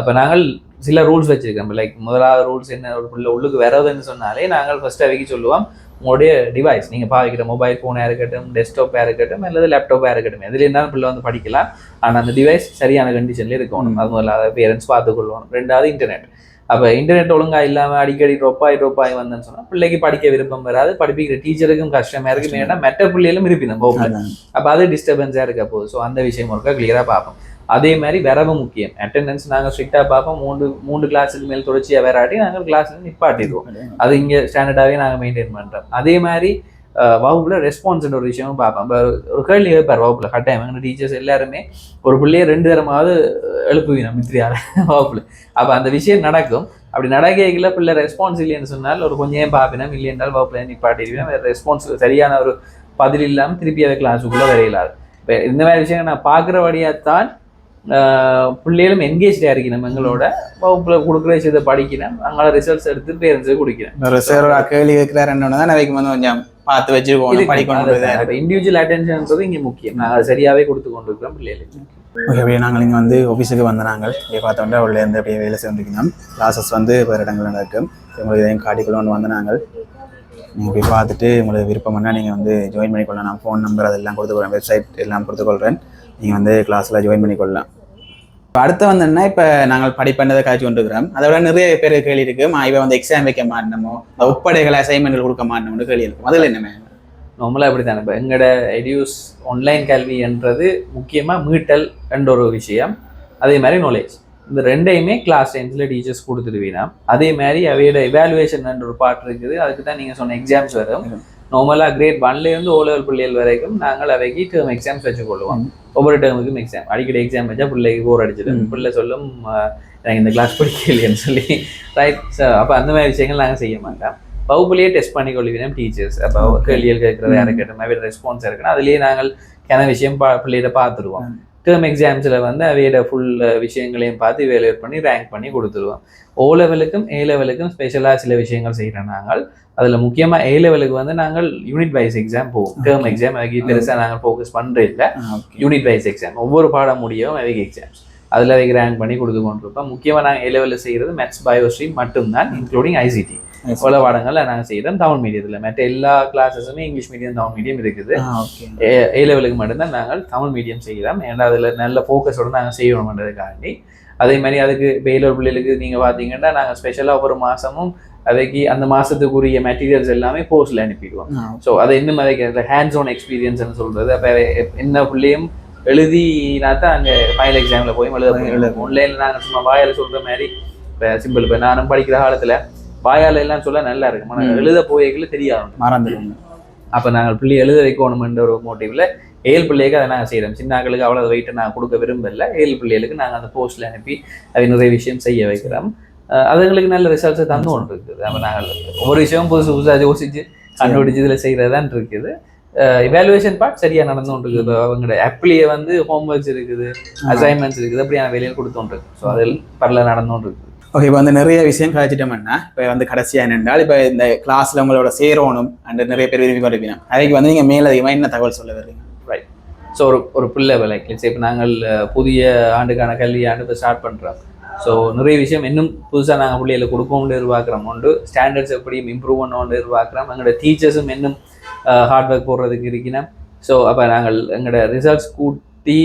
Speaker 1: அப்ப நாங்கள் சில ரூல்ஸ் வச்சிருக்கோம் லைக் முதலாவது ரூல்ஸ் என்ன? ஒரு பிள்ளை உள்ளுக்கு வரதுன்னு சொன்னாலே நாங்கள் ஃபர்ஸ்ட் அவைக்கு சொல்லுவோம். உங்களுடைய டிவைஸ் நீங்கள் பாவிக்கிற மொபைல் ஃபோனாக இருக்கட்டும் டெஸ்க்டாப்பாக இருக்கட்டும் அல்லது லேப்டாப்பாக இருக்கட்டும். எதுல இருந்தாலும் பிள்ளை வந்து படிக்கலாம். ஆனால் அந்த டிவைஸ் சரியான கண்டிஷன்ல இருக்கணும். அது முதல்ல பேரண்ட்ஸ் பார்த்துக்கொள்ளணும் ரெண்டாவது இன்டர்நெட் அப்போ இன்டர்நெட் ஒழுங்கா இல்லாமல் அடிக்கடி ட்ரொப்பாய் ட்ரொப்பாய் வந்தேன்னு சொன்னால் பிள்ளைக்கு படிக்க விருப்பம் வராது. படிப்பிக்கிற டீச்சருக்கும் கஷ்டமா இருக்கு ஏன்னா மெட்ட பிள்ளைகளும் இருப்பினும் போகல அப்போ அது டிஸ்டர்பன்ஸாக இருக்க போகுது. ஸோ அந்த விஷயம் ஒருக்கா கிளியராக பார்ப்போம். அதே மாதிரி வரவு முக்கியம். அட்டெண்டன்ஸ் நாங்கள் ஸ்ட்ரிக்டாக பார்ப்போம். மூணு மூணு கிளாஸுக்கு மேல் தொடர்ச்சியாக வேறாட்டி நாங்கள் கிளாஸில் நிப்பாட்டிடுவோம். அது இங்கே ஸ்டாண்டர்டாகவே நாங்கள் மெயின்டைன் பண்ணுறோம் அதே மாதிரி வகுப்புல ரெஸ்பான்ஸ்ன்ற ஒரு விஷயமும் பார்ப்போம் இப்போ ஒரு கேள்வி கேட்பார் வகுப்புல கட்டாயம் எங்கள் டீச்சர்ஸ் எல்லாருமே ஒரு பிள்ளையை ரெண்டு தரமாவது எழுப்புவீங்க மித்திரியால் வகுப்புல அப்போ அந்த விஷயம் நடக்கும் அப்படி நடக்கைகள பிள்ளை ரெஸ்பான்ஸ் இல்லைன்னு சொன்னால் ஒரு கொஞ்சம் ஏன் இல்லை என்றால் வகுப்புல நிப்பாட்டிடுவேன் வேறு ரெஸ்பான்ஸ் சரியான ஒரு பதில் இல்லாமல் திருப்பி அதை கிளாஸுக்குள்ளே வரையலாது இப்போ இந்த மாதிரி விஷயங்கள் நான் பார்க்குறபடியாத்தான் பிள்ளைகளும் என்கேஜ்டாக இருக்கணும் எங்களோட வகுப்பில் கொடுக்குற விஷயத்தை படிக்கணும் அங்கே ரிசல்ட்ஸ் எடுத்து பேரண்ட்ஸுக்கு குடிக்கிறேன்
Speaker 2: ஒரு கேள்வி கேட்குறாரு தான் அவைக்கு வந்து கொஞ்சம் பார்த்து வச்சுக்கோணும் படிக்கணும்
Speaker 1: இண்டிவிஜுவல் அட்டென்ஷன்ன்றது இங்கே முக்கியம். நாங்கள் சரியாவே கொடுத்து கொண்டிருக்கிறோம் பிள்ளைகளுக்கு.
Speaker 2: ஓகே அப்படியே நாங்கள் இங்கே வந்து ஆஃபீஸுக்கு வந்து நாங்கள் அப்படியே பார்த்தோம்னா உள்ள இருந்து அப்படியே வேலை செஞ்சுருக்கணும் கிளாஸஸ் வந்து வேறு இடங்கள் நடக்கும். உங்களுக்கு இதையும் காட்டிக்கொள்ள வந்து நாங்கள். நீங்கள் போய் பார்த்துட்டு உங்களுக்கு விருப்பம்னா நீங்கள் வந்து ஜாயின் பண்ணிக்கொள்ளலாம். நான் ஃபோன் நம்பர் அதெல்லாம் கொடுத்துக்கொள்றேன் வெப்சைட் எல்லாம் கொடுத்துக்கொள்கிறேன் நீங்கள் வந்து கிளாஸில் ஜாயின் பண்ணிக்கொள்ளலாம். இப்போ அடுத்து வந்து என்ன இப்போ நாங்கள் படிப்பண்ணதை காய்ச்சி கொண்டிருக்கிறோம். அதை விட நிறைய பேர் கேள்வி இருக்கு. இவன் வந்து எக்ஸாம் வைக்க மாட்டோமோ ஒப்படைகள் அசைன்மெண்ட்கள் கொடுக்க மாட்டோம்னு கேள்வி இருக்கும் அதில் என்ன
Speaker 1: நார்மலாக அப்படி தானே இப்போ எங்களோட எடியூஸ் ஆன்லைன் கல்வின்றது முக்கியமாக மீட்டல் என்ற ஒரு விஷயம். அதே மாதிரி நாலேஜ் இந்த ரெண்டையுமே கிளாஸ் டென்த்தில் டீச்சர்ஸ் கொடுத்துருவீங்க அதே மாதிரி அவையோட எவாலுவேஷன் ஒரு பார்ட் இருக்குது. அதுக்கு தான் நீங்கள் சொன்ன எக்ஸாம்ஸ் வரும். நார்மலாக கிரேட் ஒன்லேருந்து ஓ லெவல் பிள்ளைகள் வரைக்கும் நாங்கள் அவைக்கு டேர்ம் எக்ஸாம்ஸ் வச்சுக்கொள்வோம் ஒவ்வொரு டேர்முக்கும் எக்ஸாம் அடிக்கடி எக்ஸாம் வச்சா பிள்ளைக்கு போர் அடிச்சிடும் பிள்ளை சொல்லும் "ஆஹ், எனக்கு இந்த கிளாஸ் பிடிக்கலையேன்னு சொல்லி ரைட் அப்போ அந்த மாதிரி விஷயங்கள் நாங்கள் செய்ய மாட்டோம். வகுப்புலேயே டெஸ்ட் பண்ணி கொள்கிறோம் டீச்சர்ஸ் அப்போ கேள்விகள் கேட்குறது யாரை கேட்டோம் அவையோட ரெஸ்பான்ஸ் இருக்குன்னா அதுலேயே நாங்கள் கன விஷயம் பா பிள்ளைகிட்ட பார்த்துருவோம். டேர்ம் எக்ஸாம்ஸில் வந்து அவையோட ஃபுல் விஷயங்களையும் பார்த்து வேலையர் பண்ணி ரேங்க் பண்ணி கொடுத்துருவோம். ஓ லெவலுக்கும் ஏ லெவலுக்கும் ஸ்பெஷலாக சில விஷயங்கள் செய்கிறோம் நாங்கள். அதில் முக்கியமாக ஏ லெவலுக்கு வந்து நாங்கள் யூனிட் வைஸ் எக்ஸாம் போவோம். டேர்ம் எக்ஸாம் அதுக்கு பெருசாக நாங்கள் ஃபோக்கஸ் பண்ணுறது இல்லை. யூனிட் வைஸ் எக்ஸாம் ஒவ்வொரு பாடம் முடியவும் அவைக்கு எக்ஸாம்ஸ் அதில் அவைக்கு ரேங்க் பண்ணி கொடுத்து கொண்டிருப்போம். முக்கியமாக நாங்கள் ஏ லெவலில் செய்கிறது மேத்ஸ் பயோ ஸ்ட்ரீம் மட்டும்தான் இன்க்ளூடிங் ஐசிடி பல பாடங்களில் நாங்கள் செய்கிறோம் தமிழ் மீடியத்தில் மற்ற எல்லா கிளாஸஸுமே இங்கிலீஷ் மீடியம் தமிழ் மீடியம் இருக்குது. ஏ லெவலுக்கு மட்டும்தான் நாங்கள் தமிழ் மீடியம் செய்கிறோம். ஏன்னா அதில் நல்ல ஃபோக்கஸோட நாங்கள் செய்யணுன்றதுக்காண்டி அதே மாதிரி அதுக்கு ஏழு பிள்ளைகளுக்கு நீங்கள் பார்த்தீங்கன்னா நாங்கள் ஸ்பெஷலாக ஒரு மாதமும் அதைக்கு அந்த மாதத்துக்குரிய மெட்டீரியல்ஸ் எல்லாமே போஸ்ட்டில் அனுப்பிடுவோம். ஸோ அதை இன்னும் அதுக்கு ஹேண்ட்ஸ் ஓன் எக்ஸ்பீரியன்ஸ்னு சொல்கிறது அப்போ என்ன பிள்ளையும் எழுதினா தான் அங்கே ஃபைனல் எக்ஸாமில் போய் எழுத ஆன்லைனில் நாங்கள் சும்மா வாயால் சொல்கிற மாதிரி இப்போ சிம்பிள் இப்போ நானும் படிக்கிற காலத்தில் வாயால் எல்லாம் சொல்ல நல்லா இருக்கும் ஆனால் எழுத போய்கள தெரியாது.
Speaker 2: மறந்துடுங்க.
Speaker 1: அப்போ நாங்கள் பிள்ளை எழுத வைக்கணுமென்ற ஒரு மோட்டிவில் ஏழு பிள்ளைகளுக்கு அதை நாங்கள் செய்கிறோம் சின்ன ஆட்களுக்கு அவ்வளோ வெயிட்டை நான் கொடுக்க விரும்பல. ஏழு பிள்ளைகளுக்கு நாங்கள் அந்த போஸ்ட்டில் அனுப்பி அதை நிறைய விஷயம் செய்ய வைக்கிறோம். அதுங்களுக்கு நல்ல ரிசல்ட்ஸை தந்து கொண்டு இருக்குது அப்போ நாங்கள் ஒவ்வொரு விஷயம் புதுசு புதுசாக யோசிச்சு கண்டுபிடிச்சு இதில் செய்கிறதான் இருக்குது. இவாலுவேஷன் பார்ட் சரியாக நடந்து கொண்டு இருக்குது இப்போ அவங்களோட ஆப்லேயே வந்து ஹோம்ஒர்க்ஸ் இருக்குது அசைன்மெண்ட்ஸ் இருக்குது அப்படியான வேலையில் கொடுத்தோண்டு இருக்கு ஸோ அதில் பரல நடந்து கொண்டு இருக்குது
Speaker 2: ஓகே இப்போ வந்து நிறைய விஷயம் கழிச்சிட்டோம்னா இப்போ வந்து கடைசியாக என்னென்றால் இப்போ இந்த கிளாஸில் உங்களோட சேரணும் அண்ட் நிறைய பேர் விரும்பி கொண்டிருப்பீங்க அதுக்கு வந்து நீங்கள் மேலதிகமாக என்ன தகவல் சொல்ல வர்றீங்க?
Speaker 1: ரைட் ஸோ ஒரு ஒரு பிள்ளை லைக் இப்போ நாங்கள் புதிய ஆண்டுக்கான கல்வி ஆண்டு இப்போ ஸ்டார்ட் பண்ணுறோம் ஸோ நிறைய விஷயம் இன்னும் புதுசாக நாங்கள் பிள்ளைகளை கொடுக்கணும்னு எதிர்பார்க்குறோம். உண்டு ஸ்டாண்டர்ட்ஸ் எப்படியும் இம்ப்ரூவ் பண்ணணும்னு எதிர்பார்க்குறோம். எங்களோட டீச்சர்ஸும் இன்னும் ஹார்ட் ஒர்க் போடுறதுக்கு இருக்கணும் ஸோ அப்போ நாங்கள் எங்களோட ரிசல்ட்ஸ் கூட்டி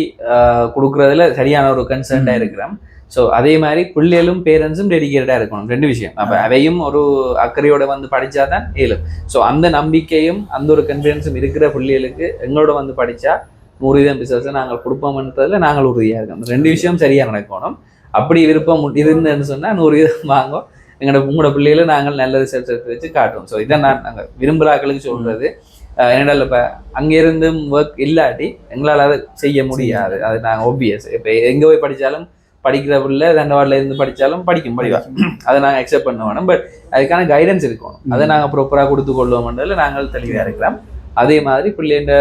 Speaker 1: கொடுக்கறதுல சரியான ஒரு கன்சர்ன்டாக இருக்கிறோம். ஸோ அதே மாதிரி பிள்ளைகளும் பேரண்ட்ஸும் டெடிக்கேட்டடாக இருக்கணும். ரெண்டு விஷயம். அப்போ அவையும் ஒரு அக்கறையோட வந்து படித்தாதான் இயலும். ஸோ அந்த நம்பிக்கையும் அந்த ஒரு கான்ஃபிடன்ஸும் இருக்கிற பிள்ளைகளுக்கு எங்களோட வந்து படித்தா நூறு வீதம் பிசினஸை நாங்கள் கொடுப்போம்ன்றதுல நாங்கள் உறுதியாக இருக்கோம். ரெண்டு விஷயம் சரியாக நடக்கணும். அப்படி விருப்பம் இருந்துன்னு சொன்னால் நூறு வீதம் வாங்கும். எங்களோட உங்களோட பிள்ளைகளை நாங்கள் நல்ல ரிசல்ட்ஸ் எடுத்து வச்சு காட்டுவோம். ஸோ இதை நான் நாங்கள் விரும்புகிறாக்களுக்கு சொல்கிறது என்னடா இப்போ அங்கேருந்தும் ஒர்க் இல்லாட்டி எங்களால் அதை செய்ய முடியாது. அது நாங்கள் ஒபியஸ் இப்போ எங்கே போய் படித்தாலும் படிக்கிற பிள்ளை தண்டவாடில் இருந்து படித்தாலும் படிக்கும் படிவா அதை நாங்கள் அக்செப்ட் பண்ண வேணும். பட் அதுக்கான கைடன்ஸ் இருக்கணும். அதை நாங்கள் ப்ராப்பராக கொடுத்து கொள்வோம்ன்றதுல நாங்கள் தெளிவாக இருக்கிறோம். அதே மாதிரி பிள்ளைண்ட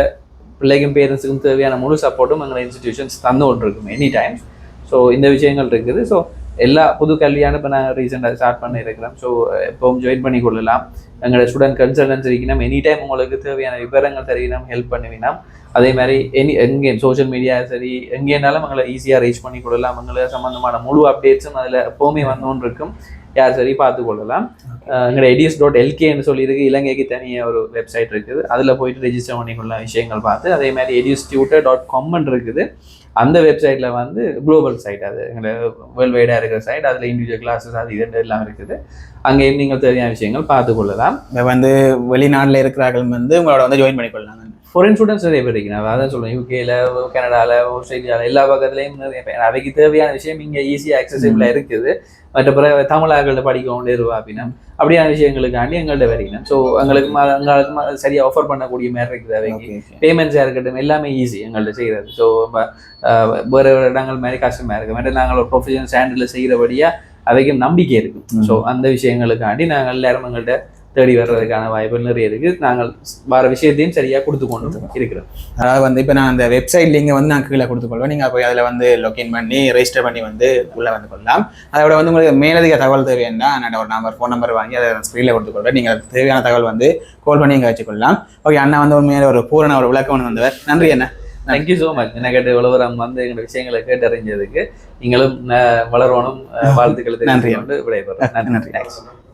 Speaker 1: பிள்ளைக்கும் பேரண்ட்ஸுக்கும் தேவையான முழு சப்போர்ட்டும் எங்களை இன்ஸ்டிடியூஷன்ஸ் தந்து கொண்டிருக்கும் எனி டைம்ஸ் ஸோ இந்த விஷயங்கள் இருக்குது. ஸோ எல்லா புது கல்வியான இப்போ நான் ரீசெண்டாக ஸ்டார்ட் பண்ணி இருக்கிறோம் ஸோ எப்பவும் ஜாயின் பண்ணி கொள்ளலாம். எங்களோட ஸ்டூடெண்ட் கன்சல்டன்ஸ் இருக்கணும். எனி டைம் உங்களுக்கு தேவையான விவரங்கள் தெரியணும் ஹெல்ப் பண்ணுவினோம் அதே மாதிரி எனி எங்கே சோஷியல் மீடியா சரி எங்கேனாலும் எங்களை ஈஸியாக ரீச் பண்ணி கொள்ளலாம். எங்களை சம்மந்தமான முழு அப்டேட்ஸும் அதில் எப்போவுமே வந்துன்னு இருக்கும். யார் சரி பார்த்து கொள்ளலாம். எங்களோட எடிஎஸ் டாட் எல்கேன்னு சொல்லியிருக்கு. இலங்கைக்கு தனியாக ஒரு வெப்சைட் இருக்குது. அதில் போயிட்டு ரெஜிஸ்டர் பண்ணிக்கொள்ள விஷயங்கள் பார்த்து. அதே மாதிரி எடிஎஸ் டியூட்டர் டாட் காம்னு இருக்குது. அந்த வெப்சைட்டில் வந்து குளோபல் சைட் அது. எங்களை வேர்ல்டு வைடாக இருக்கிற சைட் அதில் இண்டிவிஜுவல் கிளாஸஸ் அது இது எல்லாம் இருக்குது. அங்கே நீங்கள் தெரியாத விஷயங்கள் பார்த்து கொள்ளலாம்.
Speaker 2: வந்து வெளிநாட்டில் இருக்கிறார்கள் வந்து உங்களோட வந்து ஜாயின் பண்ணிக்கொள்ளலாம்
Speaker 1: ஃபாரின் ஸ்டூடெண்ட்ஸ் நிறைய பேர் இருக்கீங்க. நான் அதான் சொல்லுவேன் யூகேல கனடாவில் ஆஸ்திரேலியாவில் எல்லா பக்கத்துலேயும் அவைக்கு தேவையான விஷயம் இங்கே ஈஸியாக அக்சசிபிளாக இருக்குது. மற்ற பிறகு தமிழாக்கள் படிக்க கொண்டு இருவா அப்படின்னா அப்படியான விஷயங்களுக்காண்டி எங்கள்கிட்ட வரைக்கணும் ஸோ எங்களுக்கு எங்களுக்கு ம- சரியா ஆஃபர் பண்ணக்கூடிய மாதிரி இருக்குது அவைக்கு. பேமெண்ட்ஸாக இருக்கட்டும் எல்லாமே ஈஸி எங்கள்கிட்ட செய்கிறது ஸோ வேறு இடங்கள் மாதிரி கஷ்டமாக இருக்குது மற்ற நாங்கள் ஒரு ப்ரொஃபஷனல் ஸ்டாண்டர்டில் செய்கிறபடியாக அவைக்கும் நம்பிக்கை இருக்கும் ஸோ அந்த விஷயங்களுக்காண்டி நாங்கள் எல்லாரும் எங்கள்கிட்ட தேடி வர்றதுக்கான வாய்ப்புகள் நிறைய இருக்குது நாங்கள் வர விஷயத்தையும் சரியாக கொடுத்து கொண்டு இருக்கிறோம்.
Speaker 2: அதாவது வந்து இப்போ நான் அந்த வெப்சைட் லிங்கை வந்து நான் கீழே கொடுத்துக்கொள்வேன். நீங்கள் போய் அதில் வந்து லொக்கின் பண்ணி ரெஜிஸ்டர் பண்ணி வந்து உள்ளே வந்து கொள்ளலாம். அதோட வந்து உங்களுக்கு மேலதிக தகவல் தேவைன்னா நான் ஒரு நம்பர் ஃபோன் நம்பர் வாங்கி அதை ஸ்க்ரீனில் கொடுத்துக்கொள்வேன். நீங்கள் அதுக்கு தேவையான தகவல் வந்து கால் பண்ணி இங்கே வச்சுக்கொள்ளலாம். ஓகே அண்ணா வந்து உண்மையில ஒரு பூரண ஒரு விளக்கம் ஒன்று வந்தவர் நன்றி அண்ணா.
Speaker 1: தேங்க்யூ ஸோ மச் என்ன கேட்டு விளவரம் வந்து எங்களோட விஷயங்களை கேட்டறிஞ்சதுக்கு நீங்களும் வளரணும் <laughs> வாழ்த்துக்களை
Speaker 2: நன்றி.
Speaker 1: விடைபெறும் நன்றி.
Speaker 2: நன்றி.